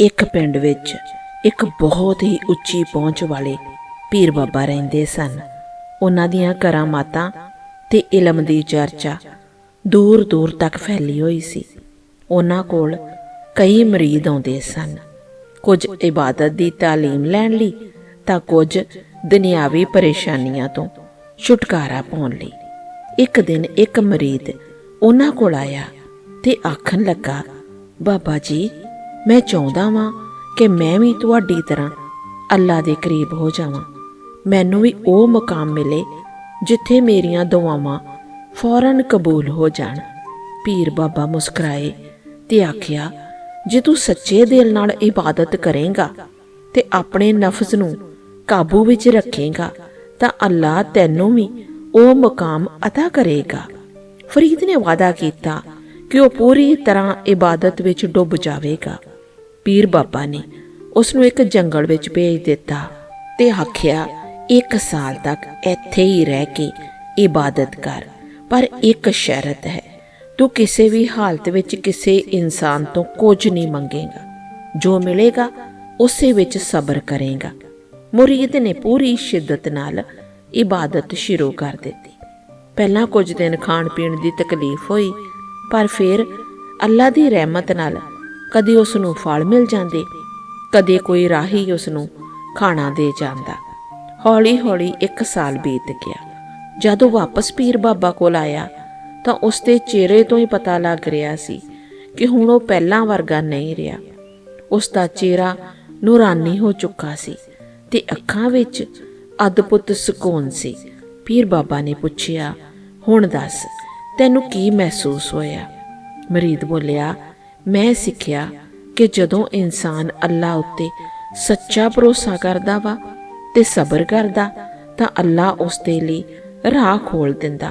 ਇੱਕ ਪਿੰਡ ਵਿੱਚ ਇੱਕ ਬਹੁਤ ਹੀ ਉੱਚੀ ਪਹੁੰਚ ਵਾਲੇ ਪੀਰ ਬਾਬਾ ਰਹਿੰਦੇ ਸਨ। ਉਹਨਾਂ ਦੀਆਂ ਕਰਾਮਾਤਾਂ ਤੇ ਇਲਮ ਦੀ ਚਰਚਾ ਦੂਰ ਦੂਰ ਤੱਕ ਫੈਲੀ ਹੋਈ ਸੀ। ਉਹਨਾਂ ਕੋਲ ਕਈ ਮਰੀਦ ਆਉਂਦੇ ਸਨ। ਕੁਝ ਇਬਾਦਤ ਦੀ ਤਾਲੀਮ ਲੈਣ ਲਈ ਤਾਂ ਕੁਝ ਦੁਨਿਆਵੀ ਪਰੇਸ਼ਾਨੀਆਂ ਤੋਂ ਛੁਟਕਾਰਾ ਪਾਉਣ ਲਈ। ਇੱਕ ਦਿਨ ਇੱਕ ਮਰੀਦ ਉਹਨਾਂ ਕੋਲ ਆਇਆ ਤੇ ਆਖਣ ਲੱਗਾ, ਬਾਬਾ ਜੀ ਮੈਂ ਚਾਹੁੰਦਾ ਵਾਂ ਕਿ ਮੈਂ ਵੀ ਤੁਹਾਡੀ ਤਰ੍ਹਾਂ ਅੱਲਾ ਦੇ ਕਰੀਬ ਹੋ ਜਾਵਾਂ ਮੈਨੂੰ ਵੀ ਉਹ ਮਕਾਮ ਮਿਲੇ ਜਿੱਥੇ ਮੇਰੀਆਂ ਦੁਆਵਾਂ ਫੌਰਨ ਕਬੂਲ ਹੋ ਜਾਣ ਪੀਰ ਬਾਬਾ ਮੁਸਕਰਾਏ ਤੇ ਆਖਿਆ ਜੇ ਤੂੰ ਸੱਚੇ ਦਿਲ ਨਾਲ ਇਬਾਦਤ ਕਰੇਂਗਾ ਤੇ ਆਪਣੇ ਨਫਸ ਨੂੰ ਕਾਬੂ ਵਿੱਚ ਰੱਖੇਂਗਾ ਤਾਂ ਅੱਲਾ ਤੈਨੂੰ ਵੀ ਉਹ ਮਕਾਮ عطا ਕਰੇਗਾ ਫਰੀਦ ਨੇ ਵਾਅਦਾ ਕੀਤਾ ਕਿ ਉਹ ਪੂਰੀ ਤਰ੍ਹਾਂ ਇਬਾਦਤ ਵਿੱਚ ਡੁੱਬ ਜਾਵੇਗਾ ਪੀਰ ਬਾਬਾ ਨੇ ਉਸ ਨੂੰ ਇੱਕ ਜੰਗਲ ਵਿੱਚ ਭੇਜ ਦਿੱਤਾ ਤੇ ਆਖਿਆ, ਇੱਕ ਸਾਲ ਤੱਕ ਇੱਥੇ ਹੀ ਰਹਿ ਕੇ ਇਬਾਦਤ ਕਰ, ਪਰ ਇੱਕ ਸ਼ਰਤ ਹੈ, ਤੂੰ ਕਿਸੇ ਵੀ ਹਾਲਤ ਵਿੱਚ ਕਿਸੇ ਇਨਸਾਨ ਤੋਂ ਕੁਝ ਨਹੀਂ ਮੰਗੇਗਾ। ਜੋ ਮਿਲੇਗਾ, ਉਸੇ ਵਿੱਚ ਸਬਰ ਕਰੇਗਾ। ਮੁਰੀਦ ਨੇ ਪੂਰੀ ਸ਼ਿੱਦਤ ਨਾਲ ਇਬਾਦਤ ਸ਼ੁਰੂ ਕਰ ਦਿੱਤੀ। ਪਹਿਲਾਂ ਕੁਝ ਦਿਨ ਖਾਣ ਪੀਣ ਦੀ ਤਕਲੀਫ ਹੋਈ, ਪਰ ਫਿਰ ਅੱਲਾ ਦੀ ਰਹਿਮਤ ਨਾਲ ਕਦੇ ਉਸ ਨੂੰ ਫਲ ਮਿਲ ਜਾਂਦੇ, ਕਦੇ ਕੋਈ ਰਾਹੀ ਉਸ ਨੂੰ ਖਾਣਾ ਦੇ ਜਾਂਦਾ। ਹੌਲੀ-ਹੌਲੀ ਇੱਕ ਸਾਲ ਬੀਤ ਗਿਆ। ਜਦੋਂ ਵਾਪਸ ਪੀਰ ਬਾਬਾ ਕੋਲ ਆਇਆ, ਤਾਂ ਉਸ ਦੇ ਚਿਹਰੇ ਤੋਂ ਹੀ ਪਤਾ ਲੱਗ ਰਿਹਾ ਸੀ ਕਿ ਹੁਣ ਉਹ ਪਹਿਲਾਂ ਵਰਗਾ ਨਹੀਂ ਰਿਹਾ। ਉਸ ਦਾ ਚਿਹਰਾ ਨੂਰਾਨੀ ਹੋ ਚੁੱਕਾ ਸੀ ਤੇ ਅੱਖਾਂ ਵਿੱਚ ਅਦਭੁਤ ਸਕੂਨ ਸੀ। ਪੀਰ ਬਾਬਾ ਨੇ ਪੁੱਛਿਆ, ਹੁਣ ਦੱਸ, ਤੈਨੂੰ ਕੀ ਮਹਿਸੂਸ ਹੋਇਆ? ਮਰੀਦ ਬੋਲਿਆ ਮੈਂ ਸਿੱਖਿਆ ਕਿ ਜਦੋਂ ਇਨਸਾਨ ਅੱਲਾ ਉੱਤੇ ਸੱਚਾ ਭਰੋਸਾ ਕਰਦਾ ਵਾ ਤੇ ਸਬਰ ਕਰਦਾ, ਤਾਂ ਅੱਲਾ ਉਸ ਦੇ ਲਈ ਰਾਹ ਖੋਲ ਦਿੰਦਾ।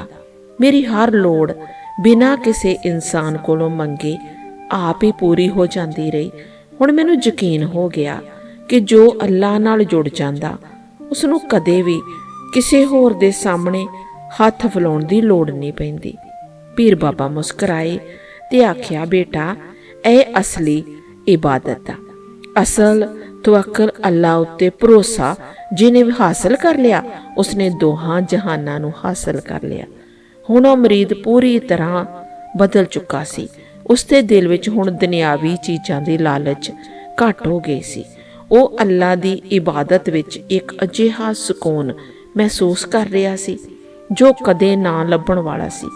ਮੇਰੀ ਹਰ ਲੋੜ ਬਿਨਾਂ ਕਿਸੇ ਇਨਸਾਨ ਕੋਲੋਂ ਮੰਗੇ ਆਪ ਹੀ ਪੂਰੀ ਹੋ ਜਾਂਦੀ ਰਹੀ। ਹੁਣ ਮੈਨੂੰ ਯਕੀਨ ਹੋ ਗਿਆ ਕਿ ਜੋ ਅੱਲਾ ਨਾਲ ਜੁੜ ਜਾਂਦਾ ਉਸ ਨੂੰ ਕਦੇ ਵੀ ਕਿਸੇ ਹੋਰ ਦੇ ਸਾਹਮਣੇ ਹੱਥ ਫਲਾਉਣ ਦੀ ਲੋੜ ਨਹੀਂ ਪੈਂਦੀ। ਪੀਰ ਬਾਬਾ ਮੁਸਕਰਾਏ ਤੇ ਆਖਿਆ, ਬੇਟਾ ਇਹ ਅਸਲੀ ਇਬਾਦਤ ਆ। ਅਸਲ ਤਵੱਕਲ ਅੱਲਾ ਉੱਤੇ ਭਰੋਸਾ ਜਿਹਨੇ ਹਾਸਲ ਕਰ ਲਿਆ, ਉਸਨੇ ਦੋਹਾਂ ਜਹਾਨਾਂ ਨੂੰ ਹਾਸਲ ਕਰ ਲਿਆ। ਹੁਣ ਉਹ ਮਰੀਦ ਪੂਰੀ ਤਰ੍ਹਾਂ ਬਦਲ ਚੁੱਕਾ ਸੀ। ਉਸਦੇ ਦਿਲ ਵਿੱਚ ਹੁਣ ਦੁਨਿਆਵੀ ਚੀਜ਼ਾਂ ਦੀ ਲਾਲਚ ਘਟ ਹੋ ਗਈ ਸੀ। ਉਹ ਅੱਲਾ ਦੀ ਇਬਾਦਤ ਵਿੱਚ ਇੱਕ ਅਜਿਹਾ ਸਕੂਨ ਮਹਿਸੂਸ ਕਰ ਰਿਹਾ ਸੀ, ਜੋ ਕਦੇ ਨਾ ਲੱਭਣ ਵਾਲਾ ਸੀ।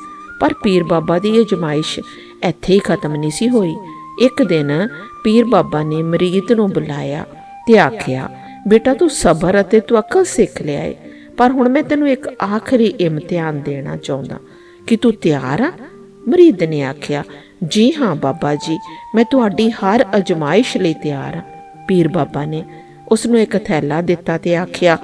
ਪਰ ਪੀਰ ਬਾਬਾ ਦੀ ਇਹ ਜਮਾਇਸ਼ ਇੱਥੇ ਹੀ ਖਤਮ ਨਹੀਂ ਸੀ ਹੋਈ। ਇੱਕ ਦਿਨ ਪੀਰ ਬਾਬਾ ਨੇ ਮਰੀਦ ਨੂੰ ਬੁਲਾਇਆ ਤੇ ਆਖਿਆ, ਬੇਟਾ, ਤੂੰ ਸਬਰ ਅਤੇ ਤਵੱਕਲ ਸਿੱਖ ਲਿਆ ਏ, ਪਰ ਹੁਣ ਮੈਂ ਤੈਨੂੰ ਇੱਕ ਆਖਰੀ ਇਮਤਿਹਾਨ ਦੇਣਾ ਚਾਹੁੰਦਾ। ਕਿ ਤੂੰ ਤਿਆਰ ਆ? ਮਰੀਦ ਨੇ ਆਖਿਆ, ਜੀ ਹਾਂ ਬਾਬਾ ਜੀ, ਮੈਂ ਤੁਹਾਡੀ ਹਰ ਅਜਮਾਇਸ਼ ਲਈ ਤਿਆਰ ਹਾਂ ਪੀਰ ਬਾਬਾ ਨੇ ਉਸ ਨੂੰ ਇੱਕ ਥੈਲਾ ਦਿੱਤਾ ਤੇ ਆਖਿਆ,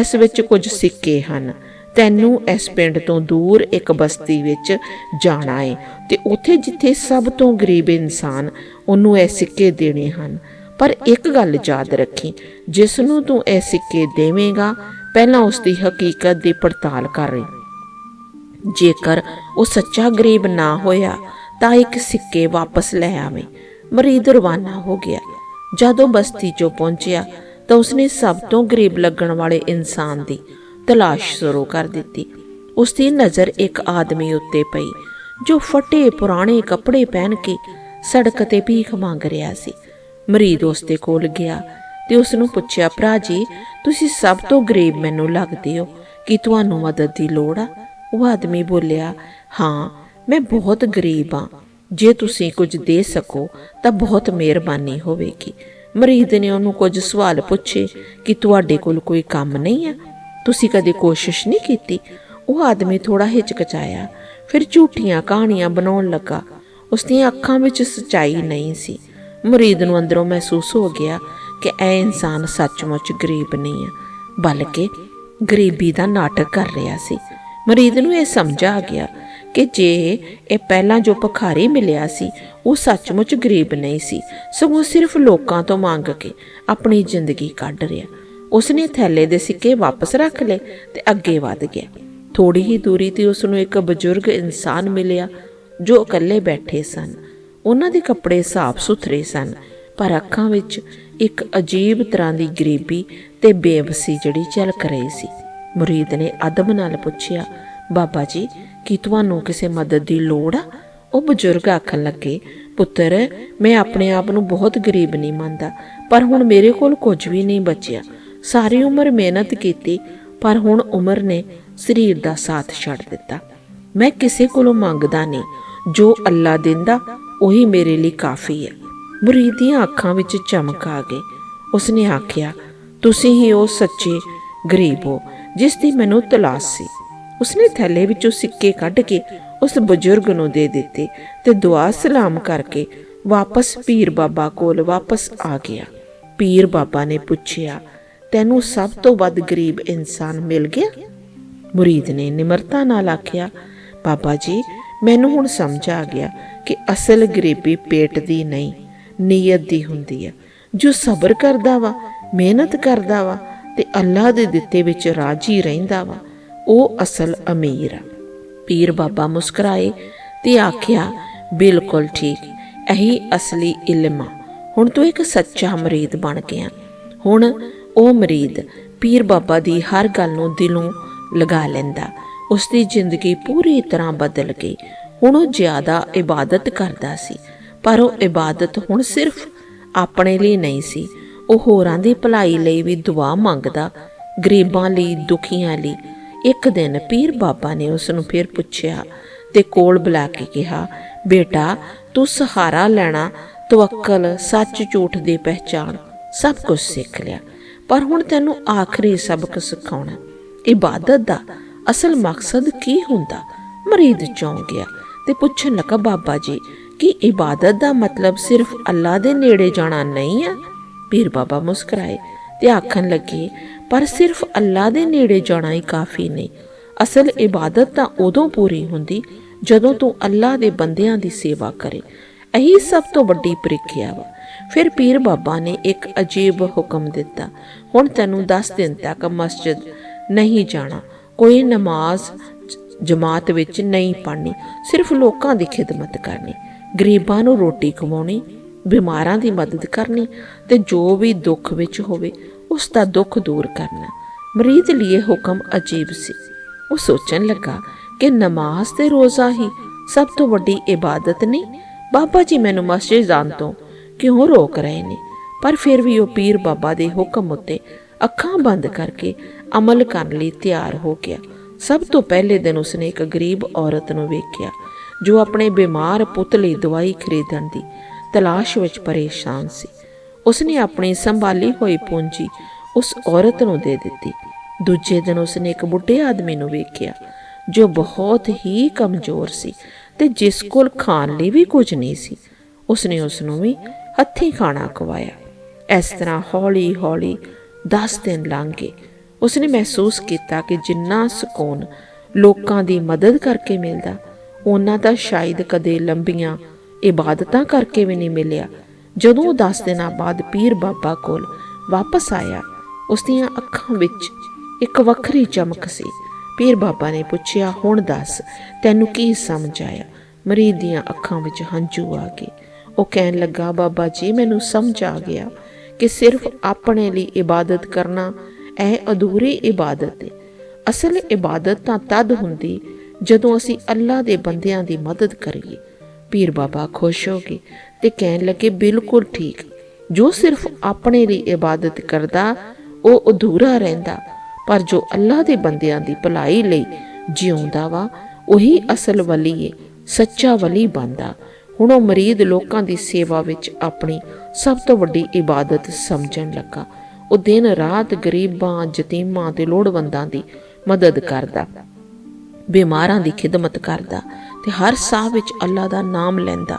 ਇਸ ਵਿੱਚ ਕੁਝ ਸਿੱਕੇ ਹਨ। ਤੈਨੂੰ ਇਸ ਪਿੰਡ ਤੋਂ ਦੂਰ ਇੱਕ ਬਸਤੀ ਵਿੱਚ ਜਾਣਾ ਹੈ ਤੇ ਉੱਥੇ ਜਿੱਥੇ ਸਭ ਤੋਂ ਗਰੀਬ ਇਨਸਾਨ ਉਹਨੂੰ ਇਹ ਸਿੱਕੇ ਦੇਣੇ ਹਨ। ਪਰ ਇੱਕ ਗੱਲ ਯਾਦ ਰੱਖੀ ਜਿਸ ਨੂੰ ਤੂੰ ਇਹ ਸਿੱਕੇ ਦੇਵੇਂਗਾ, ਪਹਿਲਾਂ ਉਸ ਦੀ ਹਕੀਕਤ ਦੀ ਪੜਤਾਲ ਕਰ। ਰਹੀ ਜੇਕਰ ਉਹ ਸੱਚਾ ਗਰੀਬ ਨਾ ਹੋਇਆ, ਤਾਂ ਇੱਕ ਸਿੱਕੇ ਵਾਪਸ ਲੈ ਆਵੇਂ। ਮਰੀਦ ਰਵਾਨਾ ਹੋ ਗਿਆ। ਜਦੋਂ ਬਸਤੀ 'ਚੋਂ ਪਹੁੰਚਿਆ, ਤਾਂ ਉਸਨੇ ਸਭ ਤੋਂ ਗਰੀਬ ਲੱਗਣ ਵਾਲੇ ਇਨਸਾਨ ਦੀ ਤਲਾਸ਼ ਸ਼ੁਰੂ ਕਰ ਦਿੱਤੀ। ਉਸ ਦੀ ਨਜ਼ਰ ਇੱਕ ਆਦਮੀ ਉੱਤੇ ਪਈ, ਜੋ ਫਟੇ ਪੁਰਾਣੇ ਕੱਪੜੇ ਪਹਿਨ ਕੇ ਸੜਕ ਤੇ ਭੀਖ ਮੰਗ ਰਿਹਾ ਸੀ। ਮਰੀਦ ਉਸ ਦੇ ਕੋਲ ਗਿਆ ਤੇ ਉਸ ਨੂੰ ਪੁੱਛਿਆ, ਭਰਾ ਜੀ, ਤੁਸੀਂ ਸਭ ਤੋਂ ਗਰੀਬ ਮੈਨੂੰ ਲੱਗਦੇ ਹੋ। ਕਿ ਤੁਹਾਨੂੰ ਮਦਦ ਦੀ ਲੋੜ ਆ? ਉਹ ਆਦਮੀ ਬੋਲਿਆ, ਹਾਂ, ਮੈਂ ਬਹੁਤ ਗਰੀਬ ਆ ਜੇ ਤੁਸੀਂ ਕੁਝ ਦੇ ਸਕੋ, ਤਾਂ ਬਹੁਤ ਮਿਹਰਬਾਨੀ ਹੋਵੇਗੀ। ਮਰੀਦ ਨੇ ਉਹਨੂੰ ਕੁਝ ਸਵਾਲ ਪੁੱਛੇ ਕਿ, ਤੁਹਾਡੇ ਕੋਲ ਕੋਈ ਕੰਮ ਨਹੀਂ ਹੈ ਤੁਸੀਂ ਕਦੇ ਕੋਸ਼ਿਸ਼ ਨਹੀਂ ਕੀਤੀ? ਉਹ ਆਦਮੀ ਥੋੜਾ ਹਿਚਕਚਾਇਆ, ਫਿਰ ਝੂਠੀਆਂ ਕਹਾਣੀਆਂ ਬਣਾਉਣ ਲੱਗਾ। ਉਸ ਦੀਆਂ ਅੱਖਾਂ ਵਿੱਚ ਸਚਾਈ ਨਹੀਂ ਸੀ। ਮਰੀਦ ਨੂੰ ਅੰਦਰੋਂ ਮਹਿਸੂਸ ਹੋ ਗਿਆ ਕਿ ਇਹ ਇਨਸਾਨ ਸੱਚਮੁੱਚ ਗਰੀਬ ਨਹੀਂ ਹੈ ਬਲਕਿ ਗਰੀਬੀ ਦਾ ਨਾਟਕ ਕਰ ਰਿਹਾ ਸੀ। ਮਰੀਦ ਨੂੰ ਇਹ ਸਮਝ ਆ ਗਿਆ ਕਿ ਜੇ ਇਹ ਪਹਿਲਾਂ ਜੋ ਭਖਾਰੀ ਮਿਲਿਆ ਸੀ, ਉਹ ਸੱਚਮੁੱਚ ਗਰੀਬ ਨਹੀਂ ਸੀ, ਸਗੋਂ ਸਿਰਫ ਲੋਕਾਂ ਤੋਂ ਮੰਗ ਕੇ ਆਪਣੀ ਜ਼ਿੰਦਗੀ ਕੱਢ ਰਿਹਾ। ਉਸਨੇ ਥੈਲੇ ਦੇ ਸਿੱਕੇ ਵਾਪਸ ਰੱਖ ਲਏ ਤੇ ਅੱਗੇ ਵਧ ਗਿਆ। ਥੋੜੀ ਹੀ ਦੂਰੀ ਤੇ ਉਸ ਨੂੰ ਇੱਕ ਬਜ਼ੁਰਗ ਇਨਸਾਨ ਮਿਲਿਆ ਜੋ ਇਕੱਲੇ ਬੈਠੇ ਸਨ। ਉਹਨਾਂ ਦੇ ਕੱਪੜੇ ਸਾਫ਼ ਸੁਥਰੇ ਸਨ, ਪਰ ਅੱਖਾਂ ਵਿੱਚ ਇੱਕ ਅਜੀਬ ਤਰ੍ਹਾਂ ਦੀ ਗਰੀਬੀ ਤੇ ਬੇਵਸੀ ਜਿਹੜੀ ਝਲਕ ਰਹੀ ਸੀ। ਮੁਰੀਦ ਨੇ ਅਦਬ ਨਾਲ ਪੁੱਛਿਆ, ਬਾਬਾ ਜੀ, ਕੀ ਤੁਹਾਨੂੰ ਕਿਸੇ ਮਦਦ ਦੀ ਲੋੜ ਆ? ਉਹ ਬਜ਼ੁਰਗ ਆਖਣ ਲੱਗੇ, ਪੁੱਤਰ, ਮੈਂ ਆਪਣੇ ਆਪ ਨੂੰ ਬਹੁਤ ਗਰੀਬ ਨਹੀਂ ਮੰਨਦਾ, ਪਰ ਹੁਣ ਮੇਰੇ ਕੋਲ ਕੁਝ ਵੀ ਨਹੀਂ ਬਚਿਆ। ਸਾਰੀ ਉਮਰ ਮਿਹਨਤ ਕੀਤੀ, ਪਰ ਹੁਣ ਉਮਰ ਨੇ ਸਰੀਰ ਦਾ ਸਾਥ ਛੱਡ ਦਿੱਤਾ। ਮੈਂ ਕਿਸੇ ਕੋਲੋਂ ਮੰਗਦਾ ਨਹੀਂ। ਜੋ ਅੱਲਾ ਦਿੰਦਾ, ਉਹੀ ਮੇਰੇ ਲਈ ਕਾਫੀ ਹੈ। ਮੁਰੀਦ ਦੀਆਂ ਅੱਖਾਂ ਵਿੱਚ ਚਮਕ ਆ ਗਈ। ਉਸਨੇ ਆਖਿਆ, ਤੁਸੀਂ ਹੀ ਉਹ ਸੱਚੇ ਗਰੀਬ ਹੋ, ਜਿਸ ਦੀ ਮੈਨੂੰ ਤਲਾਸ਼ ਸੀ। ਉਸਨੇ ਥੈਲੇ ਵਿੱਚੋਂ ਸਿੱਕੇ ਕੱਢ ਕੇ ਉਸ ਬਜ਼ੁਰਗ ਨੂੰ ਦੇ ਦਿੱਤੇ ਤੇ ਦੁਆ ਸਲਾਮ ਕਰਕੇ ਵਾਪਸ ਪੀਰ ਬਾਬਾ ਕੋਲ ਵਾਪਸ ਆ ਗਿਆ। ਪੀਰ ਬਾਬਾ ਨੇ ਪੁੱਛਿਆ ਤੈਨੂੰ ਸਭ ਤੋਂ ਵੱਧ ਗਰੀਬ ਇਨਸਾਨ ਮਿਲ ਗਿਆ? ਮੁਰੀਦ ਨੇ ਨਿਮਰਤਾ ਨਾਲ ਆਖਿਆ, ਬਾਬਾ ਜੀ, ਮੈਨੂੰ ਹੁਣ ਸਮਝ ਆ ਗਿਆ ਕਿ ਅਸਲ ਗਰੀਬੀ ਪੇਟ ਦੀ ਨਹੀਂ, ਨੀਅਤ ਦੀ ਹੁੰਦੀ ਹੈ। ਜੋ ਸਬਰ ਕਰਦਾ ਵਾ, ਮਿਹਨਤ ਕਰਦਾ ਵਾ ਤੇ ਅੱਲਾ ਦੇ ਦਿੱਤੇ ਵਿੱਚ ਰਾਜੀ ਰਹਿੰਦਾ ਵਾ, ਉਹ ਅਸਲ ਅਮੀਰ ਆ। ਪੀਰ ਬਾਬਾ ਮੁਸਕਰਾਏ ਤੇ ਆਖਿਆ, ਬਿਲਕੁਲ ਠੀਕ, ਇਹੀ ਅਸਲੀ ਇਲਮ ਆ। ਹੁਣ ਤੂੰ ਇੱਕ ਸੱਚਾ ਮਰੀਦ ਬਣ ਗਿਆ। ਹੁਣ ਉਹ ਮਰੀਦ ਪੀਰ ਬਾਬਾ ਦੀ ਹਰ ਗੱਲ ਨੂੰ ਦਿਲੋਂ ਲਗਾ ਲੈਂਦਾ। ਉਸ ਦੀ ਜ਼ਿੰਦਗੀ ਪੂਰੀ ਤਰ੍ਹਾਂ ਬਦਲ ਗਈ। ਹੁਣ ਉਹ ਜ਼ਿਆਦਾ ਇਬਾਦਤ ਕਰਦਾ ਸੀ, ਪਰ ਉਹ ਇਬਾਦਤ ਹੁਣ ਸਿਰਫ ਆਪਣੇ ਲਈ ਨਹੀਂ ਸੀ। ਉਹ ਹੋਰਾਂ ਦੀ ਭਲਾਈ ਲਈ ਵੀ ਦੁਆ ਮੰਗਦਾ, ਗਰੀਬਾਂ ਲਈ, ਦੁਖੀਆਂ ਲਈ। ਇੱਕ ਦਿਨ ਪੀਰ ਬਾਬਾ ਨੇ ਉਸ ਨੂੰ ਫਿਰ ਪੁੱਛਿਆ ਤੇ ਕੋਲ ਬੁਲਾ ਕੇ ਕਿਹਾ, ਬੇਟਾ, ਤੂੰ ਸਹਾਰਾ ਲੈਣਾ ਤਵੱਕਲ ਸੱਚ, ਝੂਠ ਦੀ ਪਹਿਚਾਣ, ਸਭ ਕੁਝ ਸਿੱਖ ਲਿਆ। ਪਰ ਹੁਣ ਤੈਨੂੰ ਆਖਰੀ ਸਬਕ ਸਿਖਾਉਣਾ ਇਬਾਦਤ ਦਾ ਅਸਲ ਮਕਸਦ ਕੀ ਹੁੰਦਾ? ਮਰੀਦ ਚੌਂਕ ਗਿਆ ਤੇ ਪੁੱਛਣ ਲੱਗਾ ਬਾਬਾ ਜੀ, ਕਿ ਇਬਾਦਤ ਦਾ ਮਤਲਬ ਸਿਰਫ ਅੱਲਾ ਦੇ ਨੇੜੇ ਜਾਣਾ ਨਹੀਂ ਆ? ਪੀਰ ਬਾਬਾ ਮੁਸਕਰਾਏ ਤੇ ਆਖਣ ਲੱਗੇ, ਪਰ ਸਿਰਫ ਅੱਲਾ ਦੇ ਨੇੜੇ ਜਾਣਾ ਹੀ ਕਾਫੀ ਨਹੀਂ। ਅਸਲ ਇਬਾਦਤ ਤਾਂ ਉਦੋਂ ਪੂਰੀ ਹੁੰਦੀ ਜਦੋਂ ਤੂੰ ਅੱਲਾ ਦੇ ਬੰਦਿਆਂ ਦੀ ਸੇਵਾ ਕਰੇ। ਇਹੀ ਸਭ ਤੋਂ ਵੱਡੀ ਪ੍ਰੀਖਿਆ ਵਾ। ਫਿਰ ਪੀਰ ਬਾਬਾ ਨੇ ਇੱਕ ਅਜੀਬ ਹੁਕਮ ਦਿੱਤਾ। ਹੁਣ ਤੈਨੂੰ 10 ਦਿਨ ਤੱਕ ਮਸਜਿਦ ਨਹੀਂ ਜਾਣਾ। ਕੋਈ ਨਮਾਜ਼ ਜਮਾਤ ਵਿੱਚ ਨਹੀਂ ਪੜ੍ਹਨੀ। ਸਿਰਫ ਲੋਕਾਂ ਦੀ ਖਿਦਮਤ ਕਰਨੀ। ਗਰੀਬਾਂ ਨੂੰ ਰੋਟੀ ਖਵਾਉਣੀ, ਬਿਮਾਰਾਂ ਦੀ ਮਦਦ ਕਰਨੀ ਤੇ ਜੋ ਵੀ ਦੁੱਖ ਵਿੱਚ ਹੋਵੇ, ਉਸ ਦਾ ਦੁੱਖ ਦੂਰ ਕਰਨਾ। ਮਰੀਦ ਲਈ ਇਹ ਹੁਕਮ ਅਜੀਬ ਸੀ। ਉਹ ਸੋਚਣ ਲੱਗਾ ਕਿ ਨਮਾਜ਼ ਤੇ ਰੋਜ਼ਾ ਹੀ ਸਭ ਤੋਂ ਵੱਡੀ ਇਬਾਦਤ ਨਹੀਂ। ਬਾਬਾ ਜੀ, ਮੈਨੂੰ ਮਸਜਿਦ ਜਾਣ ਤੋਂ ਕਿਉਂ ਰੋਕ ਰਹੇ ਨੇ? ਪਰ ਫਿਰ ਵੀ ਉਹ ਪੀਰ ਬਾਬਾ ਦੇ ਹੁਕਮ ਉੱਤੇ ਅੱਖਾਂ ਬੰਦ ਕਰਕੇ ਅਮਲ ਕਰਨ ਲਈ ਤਿਆਰ ਹੋ ਗਿਆ। ਸਭ ਤੋਂ ਪਹਿਲੇ ਦਿਨ ਉਸਨੇ ਇੱਕ ਗਰੀਬ ਔਰਤ ਨੂੰ ਵੇਖਿਆ, ਜੋ ਆਪਣੇ ਬਿਮਾਰ ਪੁੱਤ ਲਈ ਦਵਾਈ ਖਰੀਦਣ ਦੀ ਤਲਾਸ਼ ਵਿੱਚ ਪਰੇਸ਼ਾਨ ਸੀ। ਉਸਨੇ ਆਪਣੀ ਸੰਭਾਲੀ ਹੋਈ ਪੂੰਜੀ ਉਸ ਔਰਤ ਨੂੰ ਦੇ ਦਿੱਤੀ। ਦੂਜੇ ਦਿਨ ਉਸਨੇ ਇੱਕ ਬੁੱਢੇ ਆਦਮੀ ਨੂੰ ਵੇਖਿਆ, ਜੋ ਬਹੁਤ ਹੀ ਕਮਜ਼ੋਰ ਸੀ ਤੇ ਜਿਸ ਕੋਲ ਖਾਣ ਲਈ ਵੀ ਕੁਝ ਨਹੀਂ ਸੀ। ਉਸਨੇ ਉਸ ਨੂੰ ਵੀ ਹੱਥੀਂ ਖਾਣਾ ਖਵਾਇਆ। ਇਸ ਤਰ੍ਹਾਂ ਹੌਲੀ-ਹੌਲੀ 10 ਦਿਨ ਲੰਘ ਗਏ। ਉਸਨੇ ਮਹਿਸੂਸ ਕੀਤਾ ਕਿ ਜਿੰਨਾ ਸਕੂਨ ਲੋਕਾਂ ਦੀ ਮਦਦ ਕਰਕੇ ਮਿਲਦਾ, ਉਹਨਾਂ ਦਾ ਸ਼ਾਇਦ ਕਦੇ ਲੰਬੀਆਂ ਇਬਾਦਤਾਂ ਕਰਕੇ ਵੀ ਨਹੀਂ ਮਿਲਿਆ। ਜਦੋਂ ਉਹ 10 ਦਿਨਾਂ ਬਾਅਦ ਪੀਰ ਬਾਬਾ ਕੋਲ ਵਾਪਸ ਆਇਆ ਉਸ ਦੀਆਂ ਅੱਖਾਂ ਵਿੱਚ ਇੱਕ ਵੱਖਰੀ ਚਮਕ ਸੀ। ਪੀਰ ਬਾਬਾ ਨੇ ਪੁੱਛਿਆ, ਹੁਣ ਦੱਸ, ਤੈਨੂੰ ਕੀ ਸਮਝ ਆਇਆ? ਮਰੀਦ ਦੀਆਂ ਅੱਖਾਂ ਵਿੱਚ ਹੰਝੂ ਆ ਗਏ। ਉਹ ਕਹਿਣ ਲੱਗਾ, ਬਾਬਾ ਜੀ, ਮੈਨੂੰ ਸਮਝ ਆ ਗਿਆ ਕਿ ਸਿਰਫ ਆਪਣੇ ਲਈ ਇਬਾਦਤ ਕਰਨਾ ਇਹ ਅਧੂਰੀ ਇਬਾਦਤ ਹੈ। ਅਸਲ ਇਬਾਦਤ ਤਾਂ ਤਦ ਹੁੰਦੀ ਜਦੋਂ ਅਸੀਂ ਅੱਲਾ ਦੇ ਬੰਦਿਆਂ ਦੀ ਮਦਦ ਕਰੀਏ। ਪੀਰ ਬਾਬਾ ਖੁਸ਼ ਹੋ ਗਏ ਤੇ ਕਹਿਣ ਲੱਗੇ, ਬਿਲਕੁਲ ਠੀਕ। ਜੋ ਸਿਰਫ ਆਪਣੇ ਲਈ ਇਬਾਦਤ ਕਰਦਾ, ਉਹ ਅਧੂਰਾ ਰਹਿੰਦਾ। ਪਰ ਜੋ ਅੱਲਾ ਦੇ ਬੰਦਿਆਂ ਦੀ ਭਲਾਈ ਲਈ ਜਿਉਂਦਾ ਵਾ, ਉਹੀ ਅਸਲ ਵਲੀ ਏ, ਸੱਚਾ ਵਲੀ ਬਣਦਾ। ਹੁਣ ਉਹ ਮਰੀਦ ਲੋਕਾਂ ਦੀ ਸੇਵਾ ਵਿੱਚ ਆਪਣੀ ਸਭ ਤੋਂ ਵੱਡੀ ਇਬਾਦਤ ਸਮਝਣ ਲੱਗਾ। ਉਹ ਦਿਨ ਰਾਤ ਗਰੀਬਾਂ, ਯਤੀਮਾਂ ਤੇ ਲੋੜਵੰਦਾਂ ਦੀ ਮਦਦ ਕਰਦਾ, ਬਿਮਾਰਾਂ ਦੀ ਖਿਦਮਤ ਕਰਦਾ ਤੇ ਹਰ ਸਾਹ ਵਿੱਚ ਅੱਲਾ ਦਾ ਨਾਮ ਲੈਂਦਾ।